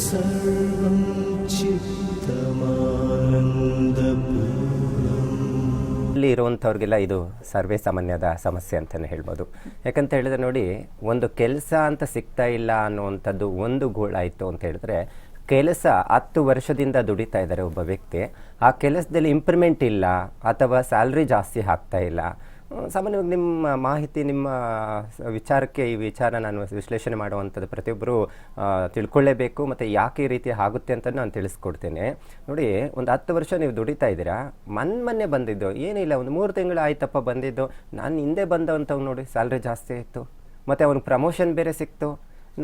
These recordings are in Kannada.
सर्वं चित्तमानन्दपूर्णम् ಇಲ್ಲಿ ಇರುವಂಥವ್ರಿಗೆಲ್ಲ ಇದು ಸರ್ವೇ ಸಾಮಾನ್ಯದ ಸಮಸ್ಯೆ ಅಂತಲೇ ಹೇಳ್ಬೋದು ಯಾಕಂತ ಹೇಳಿದ್ರೆ ನೋಡಿ ಒಂದು ಕೆಲಸ ಅಂತ ಸಿಗ್ತಾ ಇಲ್ಲ ಅನ್ನುವಂಥದ್ದು ಒಂದು ಗೋಳಾಯಿತು ಅಂತ ಹೇಳಿದ್ರೆ ಕೆಲಸ ಹತ್ತು ವರ್ಷದಿಂದ ದುಡಿತಾ ಇದ್ದಾರೆ ಒಬ್ಬ ವ್ಯಕ್ತಿ ಆ ಕೆಲಸದಲ್ಲಿ ಇಂಪ್ರೂವ್ಮೆಂಟ್ ಇಲ್ಲ ಅಥವಾ ಸ್ಯಾಲ್ರಿ ಜಾಸ್ತಿ ಆಗ್ತಾ ಇಲ್ಲ ಹ್ಮ್, ಸಾಮಾನ್ಯವಾಗಿ ನಿಮ್ಮ ಮಾಹಿತಿ, ನಿಮ್ಮ ವಿಚಾರಕ್ಕೆ ಈ ವಿಚಾರ ನಾನು ವಿಶ್ಲೇಷಣೆ ಮಾಡುವಂಥದ್ದು ಪ್ರತಿಯೊಬ್ಬರು ತಿಳ್ಕೊಳ್ಳೇಬೇಕು ಮತ್ತು ಯಾಕೆ ಈ ರೀತಿ ಆಗುತ್ತೆ ಅಂತ ನಾನು ತಿಳಿಸ್ಕೊಡ್ತೇನೆ. ನೋಡಿ, ಒಂದು ಹತ್ತು ವರ್ಷ ನೀವು ದುಡಿತಾ ಇದ್ದೀರಾ? ಮನ್ ಮೊನ್ನೆ ಬಂದಿದ್ದು. ಏನಿಲ್ಲ, ಒಂದು ಮೂರು ತಿಂಗಳು ಆಯ್ತಪ್ಪ ಬಂದಿದ್ದು. ನಾನು ಹಿಂದೆ ಬಂದವಂಥವ್ ನೋಡಿ, ಸ್ಯಾಲ್ರಿ ಜಾಸ್ತಿ ಆಯಿತು. ಮತ್ತು ಅವ್ನಿಗೆ ಪ್ರಮೋಷನ್ ಬೇರೆ ಸಿಕ್ತು.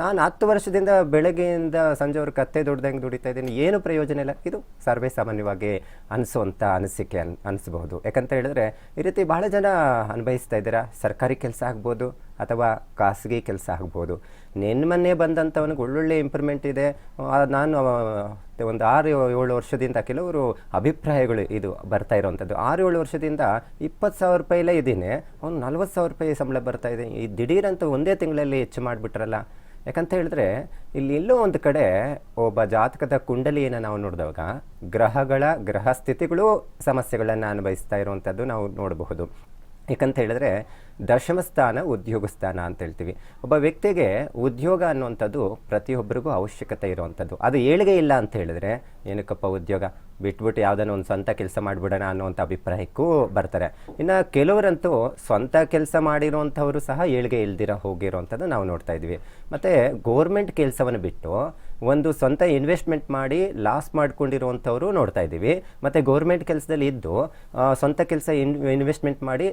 ನಾನು ಹತ್ತು ವರ್ಷದಿಂದ ಬೆಳಗ್ಗೆಯಿಂದ ಸಂಜೆವರೆಗೆ ಕತ್ತೆ ದುಡ್ದಂಗೆ ದುಡಿತಾ ಇದ್ದೀನಿ. ಏನು ಪ್ರಯೋಜನ ಇಲ್ಲ. ಇದು ಸರ್ವೇ ಸಾಮಾನ್ಯವಾಗಿ ಅನಿಸುವಂಥ ಅನಿಸಿಕೆ ಅನ್, ಅನಿಸ್ಬಹುದು. ಯಾಕಂತ ಹೇಳಿದ್ರೆ, ಈ ರೀತಿ ಬಹಳ ಜನ ಅನುಭವಿಸ್ತಾ ಇದ್ದೀರಾ? ಸರ್ಕಾರಿ ಕೆಲಸ ಆಗ್ಬೋದು ಅಥವಾ ಖಾಸಗಿ ಕೆಲಸ ಆಗ್ಬೋದು. ಮೊನ್ನೆ ಬಂದಂಥವನಿಗೆ ಒಳ್ಳೊಳ್ಳೆ ಇಂಪ್ರೂವ್ಮೆಂಟ್ ಇದೆ. ನಾನು ಒಂದು ಆರು, ಏಳು ವರ್ಷದಿಂದ ಕೆಲವರು ಅಭಿಪ್ರಾಯಗಳು ಇದು ಬರ್ತಾ ಇರೋವಂಥದ್ದು. ಆರು, ಏಳು ವರ್ಷದಿಂದ ಇಪ್ಪತ್ತು ಸಾವಿರ ರೂಪಾಯಿಲೇ ಇದ್ದೀನಿ. ಅವ್ನು ನಲ್ವತ್ತು ಸಾವಿರ ರೂಪಾಯಿ ಸಂಬಳ ಬರ್ತಾ ಇದೆ. ಈ ದಿಢೀರಂತೂ ಒಂದೇ ತಿಂಗಳಲ್ಲಿ ಹೆಚ್ಚು ಮಾಡಿಬಿಟ್ರಲ್ಲ. ಯಾಕಂತ ಹೇಳಿದ್ರೆ, ಇಲ್ಲಿ ಎಲ್ಲೋ ಒಂದು ಕಡೆ ಒಬ್ಬ ಜಾತಕದ ಕುಂಡಲಿಯನ್ನು ನಾವು ನೋಡಿದಾಗ ಗ್ರಹಗಳ ಗ್ರಹ ಸ್ಥಿತಿಗಳು ಸಮಸ್ಯೆಗಳನ್ನು ಅನುಭವಿಸ್ತಾ ಇರುವಂಥದ್ದು ನಾವು ನೋಡಬಹುದು. ಯಾಕಂತ ಹೇಳಿದ್ರೆ ದಶಮ ಸ್ಥಾನ ಉದ್ಯೋಗ ಸ್ಥಾನ ಅಂತ ಹೇಳ್ತೀವಿ. ಒಬ್ಬ ವ್ಯಕ್ತಿಗೆ ಉದ್ಯೋಗ ಅನ್ನುವಂಥದ್ದು ಪ್ರತಿಯೊಬ್ಬರಿಗೂ ಅವಶ್ಯಕತೆ ಇರುವಂಥದ್ದು. ಅದು ಏಳಿಗೆ ಇಲ್ಲ ಅಂತ ಹೇಳಿದ್ರೆ ಏನಕ್ಕಪ್ಪ ಉದ್ಯೋಗ? ಬಿಟ್ಬಿಟ್ಟು ಯಾವುದನ್ನು ಒಂದು ಸ್ವಂತ ಕೆಲಸ ಮಾಡಿಬಿಡೋಣ ಅನ್ನುವಂಥ ಅಭಿಪ್ರಾಯಕ್ಕೂ ಬರ್ತಾರೆ. ಇನ್ನು ಕೆಲವರಂತೂ ಸ್ವಂತ ಕೆಲಸ ಮಾಡಿರುವಂಥವರು ಸಹ ಏಳಿಗೆ ಇಲ್ದಿರ ಹೋಗಿರುವಂಥದ್ದು ನಾವು ನೋಡ್ತಾ ಇದ್ವಿ ಮತ್ತು ಗೋರ್ಮೆಂಟ್ ಕೆಲಸವನ್ನು ಬಿಟ್ಟು ಒಂದು ಸ್ವಂತ ಇನ್ವೆಸ್ಟ್ಮೆಂಟ್ ಮಾಡಿ ಲಾಸ್ ಮಾಡ್ಕೊಂಡಿರುವಂಥವ್ರು ನೋಡ್ತಾ ಇದ್ದೀವಿ. ಮತ್ತು ಗೌರ್ಮೆಂಟ್ ಕೆಲಸದಲ್ಲಿ ಇದ್ದು ಸ್ವಂತ ಕೆಲಸ ಇನ್ ಇನ್ವೆಸ್ಟ್ಮೆಂಟ್ ಮಾಡಿ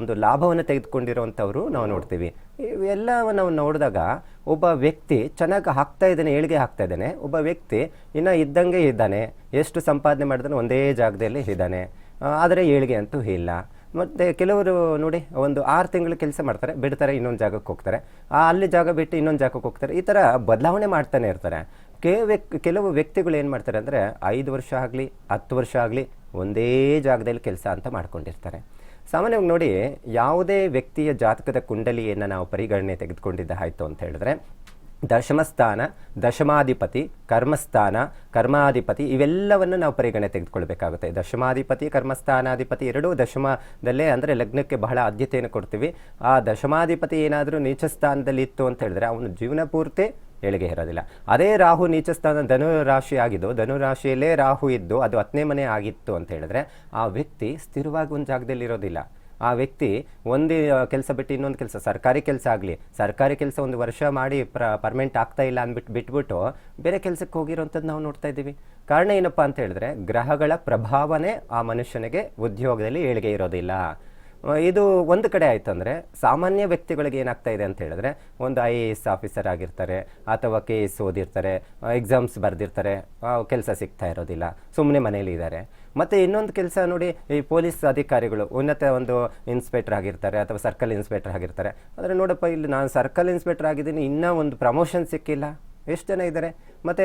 ಒಂದು ಲಾಭವನ್ನು ತೆಗೆದುಕೊಂಡಿರುವಂಥವ್ರು ನಾವು ನೋಡ್ತೀವಿ. ಇವೆಲ್ಲವನ್ನು ನಾವು ನೋಡಿದಾಗ ಒಬ್ಬ ವ್ಯಕ್ತಿ ಚೆನ್ನಾಗಿ ಹಾಕ್ತಾ ಇದ್ದಾನೆ, ಏಳಿಗೆ ಹಾಕ್ತಾ ಇದ್ದಾನೆ. ಒಬ್ಬ ವ್ಯಕ್ತಿ ಇನ್ನೂ ಇದ್ದಂಗೆ ಇದ್ದಾನೆ. ಎಷ್ಟು ಸಂಪಾದನೆ ಮಾಡಿದ್ರೆ ಒಂದೇ ಜಾಗದಲ್ಲಿ ಇದ್ದಾನೆ. ಆದರೆ ಏಳಿಗೆ ಅಂತೂ ಇಲ್ಲ. ಮತ್ತು ಕೆಲವರು ನೋಡಿ, ಒಂದು ಆರು ತಿಂಗಳು ಕೆಲಸ ಮಾಡ್ತಾರೆ, ಬಿಡ್ತಾರೆ, ಇನ್ನೊಂದು ಜಾಗಕ್ಕೆ ಹೋಗ್ತಾರೆ. ಆ ಅಲ್ಲಿ ಜಾಗ ಬಿಟ್ಟು ಇನ್ನೊಂದು ಜಾಗಕ್ಕೆ ಹೋಗ್ತಾರೆ. ಈ ಥರ ಬದಲಾವಣೆ ಮಾಡ್ತಾನೆ ಇರ್ತಾರೆ. ಕೆ ವ್ಯಕ್, ಕೆಲವು ವ್ಯಕ್ತಿಗಳು ಏನು ಮಾಡ್ತಾರೆ ಅಂದರೆ, ಐದು ವರ್ಷ ಆಗಲಿ, ಹತ್ತು ವರ್ಷ ಆಗಲಿ, ಒಂದೇ ಜಾಗದಲ್ಲಿ ಕೆಲಸ ಅಂತ ಮಾಡ್ಕೊಂಡಿರ್ತಾರೆ. ಸಾಮಾನ್ಯವಾಗಿ ನೋಡಿ, ಯಾವುದೇ ವ್ಯಕ್ತಿಯ ಜಾತಕದ ಕುಂಡಲಿಯನ್ನು ನಾವು ಪರಿಗಣನೆ ತೆಗೆದುಕೊಂಡಿದ್ದ ಆಯಿತು ಅಂತ ಹೇಳಿದ್ರೆ ದಶಮಸ್ಥಾನ, ದಶಮಾಧಿಪತಿ, ಕರ್ಮಸ್ಥಾನ, ಕರ್ಮಾಧಿಪತಿ ಇವೆಲ್ಲವನ್ನು ನಾವು ಪರಿಗಣನೆ ತೆಗೆದುಕೊಳ್ಬೇಕಾಗುತ್ತೆ. ದಶಮಾಧಿಪತಿ, ಕರ್ಮಸ್ಥಾನಾಧಿಪತಿ ಎರಡೂ ದಶಮದಲ್ಲೇ ಅಂದರೆ ಲಗ್ನಕ್ಕೆ ಬಹಳ ಆದ್ಯತೆಯನ್ನು ಕೊಡ್ತೀವಿ. ಆ ದಶಮಾಧಿಪತಿ ಏನಾದರೂ ನೀಚ ಸ್ಥಾನದಲ್ಲಿ ಇತ್ತು ಅಂತ ಹೇಳಿದ್ರೆ ಅವನು ಜೀವನ ಪೂರ್ತಿ ಏಳಿಗೆ ಇರೋದಿಲ್ಲ ಅದೇ ರಾಹು ನೀಚ ಸ್ಥಾನ ಧನು ರಾಶಿ ಆಗಿದ್ದು ಧನು ರಾಶಿಯಲ್ಲೇ ರಾಹು ಇದ್ದು, ಅದು ಹತ್ತನೇ ಮನೆ ಆಗಿತ್ತು ಅಂತ ಹೇಳಿದ್ರೆ ಆ ವ್ಯಕ್ತಿ ಸ್ಥಿರವಾಗಿ ಒಂದು ಜಾಗದಲ್ಲಿ ಇರೋದಿಲ್ಲ ಆ ವ್ಯಕ್ತಿ ಒಂದು ಕೆಲಸ ಬಿಟ್ಟು ಇನ್ನೊಂದು ಕೆಲಸ, ಸರ್ಕಾರಿ ಕೆಲಸ ಆಗಲಿ, ಸರ್ಕಾರಿ ಕೆಲಸ ಒಂದು ವರ್ಷ ಮಾಡಿ ಪ್ರ ಪರ್ಮನೆಂಟ್ ಆಗ್ತಾ ಇಲ್ಲ ಅಂದ್ಬಿಟ್ಟು ಬಿಟ್ಬಿಟ್ಟು ಬೇರೆ ಕೆಲಸಕ್ಕೆ ಹೋಗಿರೋಂಥದ್ದು ನಾವು ನೋಡ್ತಾ ಇದ್ದೀವಿ. ಕಾರಣ ಏನಪ್ಪ ಅಂತ ಹೇಳಿದ್ರೆ, ಗ್ರಹಗಳ ಪ್ರಭಾವನೆ ಆ ಮನುಷ್ಯನಿಗೆ ಉದ್ಯೋಗದಲ್ಲಿ ಏಳಿಗೆ ಇರೋದಿಲ್ಲ. ಇದು ಒಂದು ಕಡೆ ಆಯ್ತು ಅಂದರೆ ಸಾಮಾನ್ಯ ವ್ಯಕ್ತಿಗಳಿಗೆ ಏನಾಗ್ತಾ ಇದೆ ಅಂತ ಹೇಳಿದ್ರೆ, ಒಂದು ಐ ಎ ಎಸ್ ಆಫೀಸರ್ ಆಗಿರ್ತಾರೆ, ಅಥವಾ ಕೆ ಎಸ್ ಓದಿರ್ತಾರೆ ಎಕ್ಸಾಮ್ಸ್ ಬರೆದಿರ್ತಾರೆ ಕೆಲಸ ಸಿಗ್ತಾ ಇರೋದಿಲ್ಲ ಸುಮ್ಮನೆ ಮನೇಲಿ ಇದ್ದಾರೆ. ಮತ್ತು ಇನ್ನೊಂದು ಕೆಲಸ ನೋಡಿ, ಈ ಪೊಲೀಸ್ ಅಧಿಕಾರಿಗಳು, ಉನ್ನತ ಒಂದು ಇನ್ಸ್ಪೆಕ್ಟರ್ ಆಗಿರ್ತಾರೆ, ಅಥವಾ ಸರ್ಕಲ್ ಇನ್ಸ್ಪೆಕ್ಟರ್ ಆಗಿರ್ತಾರೆ. ಆದರೆ ನೋಡಪ್ಪ, ಇಲ್ಲಿ ನಾನು ಸರ್ಕಲ್ ಇನ್ಸ್ಪೆಕ್ಟರ್ ಆಗಿದ್ದೀನಿ, ಇನ್ನೂ ಒಂದು ಪ್ರಮೋಷನ್ ಸಿಕ್ಕಿಲ್ಲ. ಎಷ್ಟು ಜನ ಇದ್ದಾರೆ? ಮತ್ತು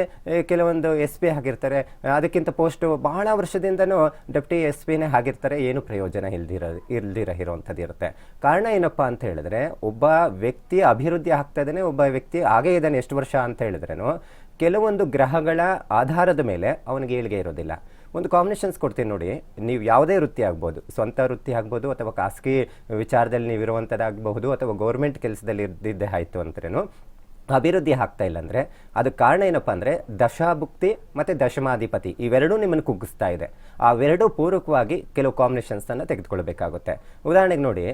ಕೆಲವೊಂದು ಎಸ್ ಪಿ ಆಗಿರ್ತಾರೆ, ಅದಕ್ಕಿಂತ ಪೋಸ್ಟು ಬಹಳ ವರ್ಷದಿಂದನೂ ಡೆಪ್ಟಿ ಎಸ್ ಪಿನೇ ಆಗಿರ್ತಾರೆ, ಏನು ಪ್ರಯೋಜನ ಇಲ್ದಿರೋ, ಇಲ್ದಿರ ಇರೋವಂಥದ್ದು ಇರುತ್ತೆ. ಕಾರಣ ಏನಪ್ಪ ಅಂತ ಹೇಳಿದ್ರೆ, ಒಬ್ಬ ವ್ಯಕ್ತಿ ಅಭಿವೃದ್ಧಿ ಆಗ್ತಾ ಇದ್ದಾನೆ, ಒಬ್ಬ ವ್ಯಕ್ತಿ ಹಾಗೇ ಇದ್ದಾನೆ ಎಷ್ಟು ವರ್ಷ ಅಂತ ಹೇಳಿದ್ರೇನು, ಕೆಲವೊಂದು ಗ್ರಹಗಳ ಆಧಾರದ ಮೇಲೆ ಅವನಿಗೆ ಏಳಿಗೆ ಇರೋದಿಲ್ಲ. ಒಂದು ಕಾಂಬಿನೇಷನ್ಸ್ ಕೊಡ್ತೀನಿ ನೋಡಿ. ನೀವು ಯಾವುದೇ ವೃತ್ತಿ ಆಗ್ಬೋದು, ಸ್ವಂತ ವೃತ್ತಿ ಆಗ್ಬೋದು, ಅಥವಾ ಖಾಸಗಿ ವಿಚಾರದಲ್ಲಿ ನೀವು ಇರುವಂಥದ್ದಾಗಬಹುದು, ಅಥವಾ ಗೌರ್ಮೆಂಟ್ ಕೆಲಸದಲ್ಲಿ ಇದ್ದಿದ್ದೇ ಆಯಿತು ಅಂದ್ರೇನು ಅಭಿವೃದ್ಧಿ ಆಗ್ತಾ ಇಲ್ಲ ಅಂದರೆ ಅದಕ್ಕೆ ಕಾರಣ ಏನಪ್ಪ ಅಂದರೆ ದಶಾಭುಕ್ತಿ ಮತ್ತು ದಶಮಾಧಿಪತಿ ಇವೆರಡೂ ನಿಮ್ಮನ್ನು ಕುಗ್ಗಿಸ್ತಾ ಇದೆ. ಅವೆರಡೂ ಪೂರಕವಾಗಿ ಕೆಲವು ಕಾಂಬಿನೇಷನ್ಸನ್ನು ತೆಗೆದುಕೊಳ್ಬೇಕಾಗುತ್ತೆ. ಉದಾಹರಣೆಗೆ ನೋಡಿ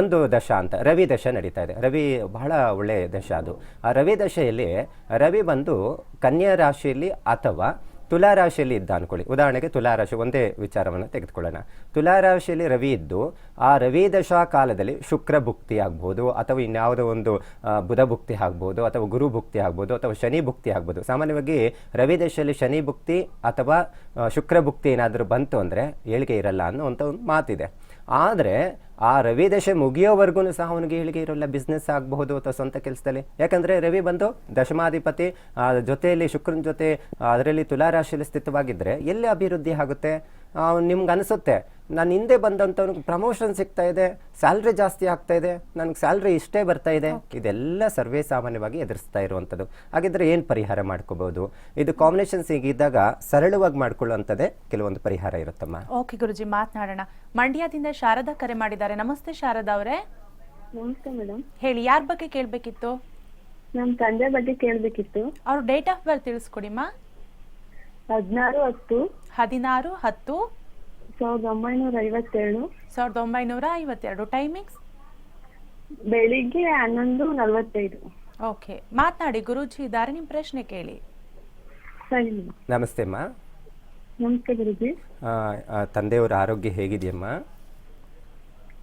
ಒಂದು ದಶ ಅಂತ ರವಿ ದಶ ನಡೀತಾ ಇದೆ. ರವಿ ಬಹಳ ಒಳ್ಳೆಯ ದಶ ಅದು. ಆ ರವಿ ದಶೆಯಲ್ಲಿ ರವಿ ಬಂದು ಕನ್ಯಾ ರಾಶಿಯಲ್ಲಿ ಅಥವಾ ತುಲಾ ರಾಶಿಯಲ್ಲಿ ಇದ್ದ ಅನ್ಕೊಳ್ಳಿ. ಉದಾಹರಣೆಗೆ ತುಲಾ ರಾಶಿ ಒಂದೇ ವಿಚಾರವನ್ನು ತೆಗೆದುಕೊಳ್ಳೋಣ. ತುಲಾರಾಶಿಯಲ್ಲಿ ರವಿ ಇದ್ದು, ಆ ರವಿ ದಶಾ ಕಾಲದಲ್ಲಿ ಶುಕ್ರ ಭುಕ್ತಿ ಆಗ್ಬೋದು, ಅಥವಾ ಇನ್ಯಾವುದೋ ಒಂದು ಬುಧ ಭುಕ್ತಿ ಆಗ್ಬೋದು, ಅಥವಾ ಗುರು ಭುಕ್ತಿ ಆಗ್ಬೋದು, ಅಥವಾ ಶನಿ ಭುಕ್ತಿ ಆಗ್ಬೋದು. ಸಾಮಾನ್ಯವಾಗಿ ರವಿ ದಶೆಯಲ್ಲಿ ಶನಿ ಭುಕ್ತಿ ಅಥವಾ ಶುಕ್ರ ಭುಕ್ತಿ ಏನಾದರೂ ಬಂತು ಅಂದರೆ ಏಳಿಗೆ ಇರಲ್ಲ ಅನ್ನೋ ಒಂದು ಮಾತಿದೆ. ಆದರೆ ಆ ರವಿ ದಶೆ ಮುಗಿಯೋವರೆಗೂ ಸಹ ಅವನಿಗೆ ಹೇಳಿಕೆ ಇರೋಲ್ಲ ಬಿಸ್ನೆಸ್ ಆಗಬಹುದು ಅಥವಾ ಸ್ವಂತ ಕೆಲಸದಲ್ಲಿ. ಯಾಕಂದರೆ ರವಿ ಬಂದು ದಶಮಾಧಿಪತಿ ಜೊತೆಯಲ್ಲಿ ಶುಕ್ರನ ಜೊತೆ ಅದರಲ್ಲಿ ತುಲಾರಾಶಿಯಲ್ಲಿ ಸ್ಥಿತವಾಗಿದ್ದರೆ ಎಲ್ಲಿ ಅಭಿವೃದ್ಧಿ ಆಗುತ್ತೆ? ನಿಮ್ಗೆ ಅನಿಸುತ್ತೆ ನಾನು ಹಿಂದೆ ಬಂದಂಥವ್ನಿಗೆ ಪ್ರಮೋಷನ್ ಸಿಗ್ತಾ ಇದೆ ಸ್ಯಾಲ್ರಿ ಜಾಸ್ತಿ ಆಗ್ತಾ ಇದೆ ನನಗೆ ಸ್ಯಾಲ್ರಿ ಇಷ್ಟೇ ಬರ್ತಾ ಇದೆ. ಇದೆಲ್ಲ ಸರ್ವೇ ಸಾಮಾನ್ಯವಾಗಿ ಎದುರಿಸ್ತಾ ಇರುವಂಥದ್ದು. ಹಾಗಿದ್ರೆ ಏನು ಪರಿಹಾರ ಮಾಡ್ಕೋಬಹುದು ಇದು ಕಾಂಬಿನೇಷನ್ಸ್ ಹೀಗಿದ್ದಾಗ ಸರಳವಾಗಿ ಮಾಡ್ಕೊಳ್ಳುವಂಥದ್ದೇ ಕೆಲವೊಂದು ಪರಿಹಾರ ಇರುತ್ತಮ್ಮ. ಓಕೆ ಗುರುಜಿ ಮಾತನಾಡೋಣ. ಮಂಡ್ಯದಿಂದ ಶಾರದಾ ಕರೆ ಮಾಡಿದ್ದಾರೆ. ನಮಸ್ತೆ ಶಾರದಾ ಅವರೇ. ನಮಸ್ತೆ ಮೇಡಮ್. ಹೇಳಿ ಯಾರ ಬಗ್ಗೆ ಕೇಳಬೇಕಿತ್ತು? ನಮ್ಮ ತಂದೆ ಬಗ್ಗೆ ಕೇಳಬೇಕಿತ್ತು. ಅವ್ರ ಡೇಟ್ ಆಫ್ ಬರ್ತ್ ತಿಳಿಸ್ಕೊಡಿಮ್ಮ ಹದಿನಾರು ಹತ್ತು. ಹದಿನಾರು ಹತ್ತು. ಸಾವಿರದ ಒಂಬೈನೂರ ಐವತ್ತೇಳು. ಸಾವಿರದ ಒಂಬೈನೂರ ಐವತ್ತೆರಡು ಟೈಮಿಂಗ್ಸ್. ಬೆಳಿಗ್ಗೆ ಹನ್ನೊಂದು ನಲವತ್ತೈದು. ಓಕೆ ಮಾತನಾಡಿ ಗುರೂಜಿ ಇದ್ದಾರೆ ನಿಮ್ಮ ಪ್ರಶ್ನೆ ಕೇಳಿ. ಸರಿ ಮೇಡಮ್. ನಮಸ್ತೆ ಅಮ್ಮ. ನಮಸ್ತೆ ಗುರುಜಿ. ಆ, ಆ, ತಂದೆಯವರ ಆರೋಗ್ಯ ಹೇಗಿದೆಯಮ್ಮ?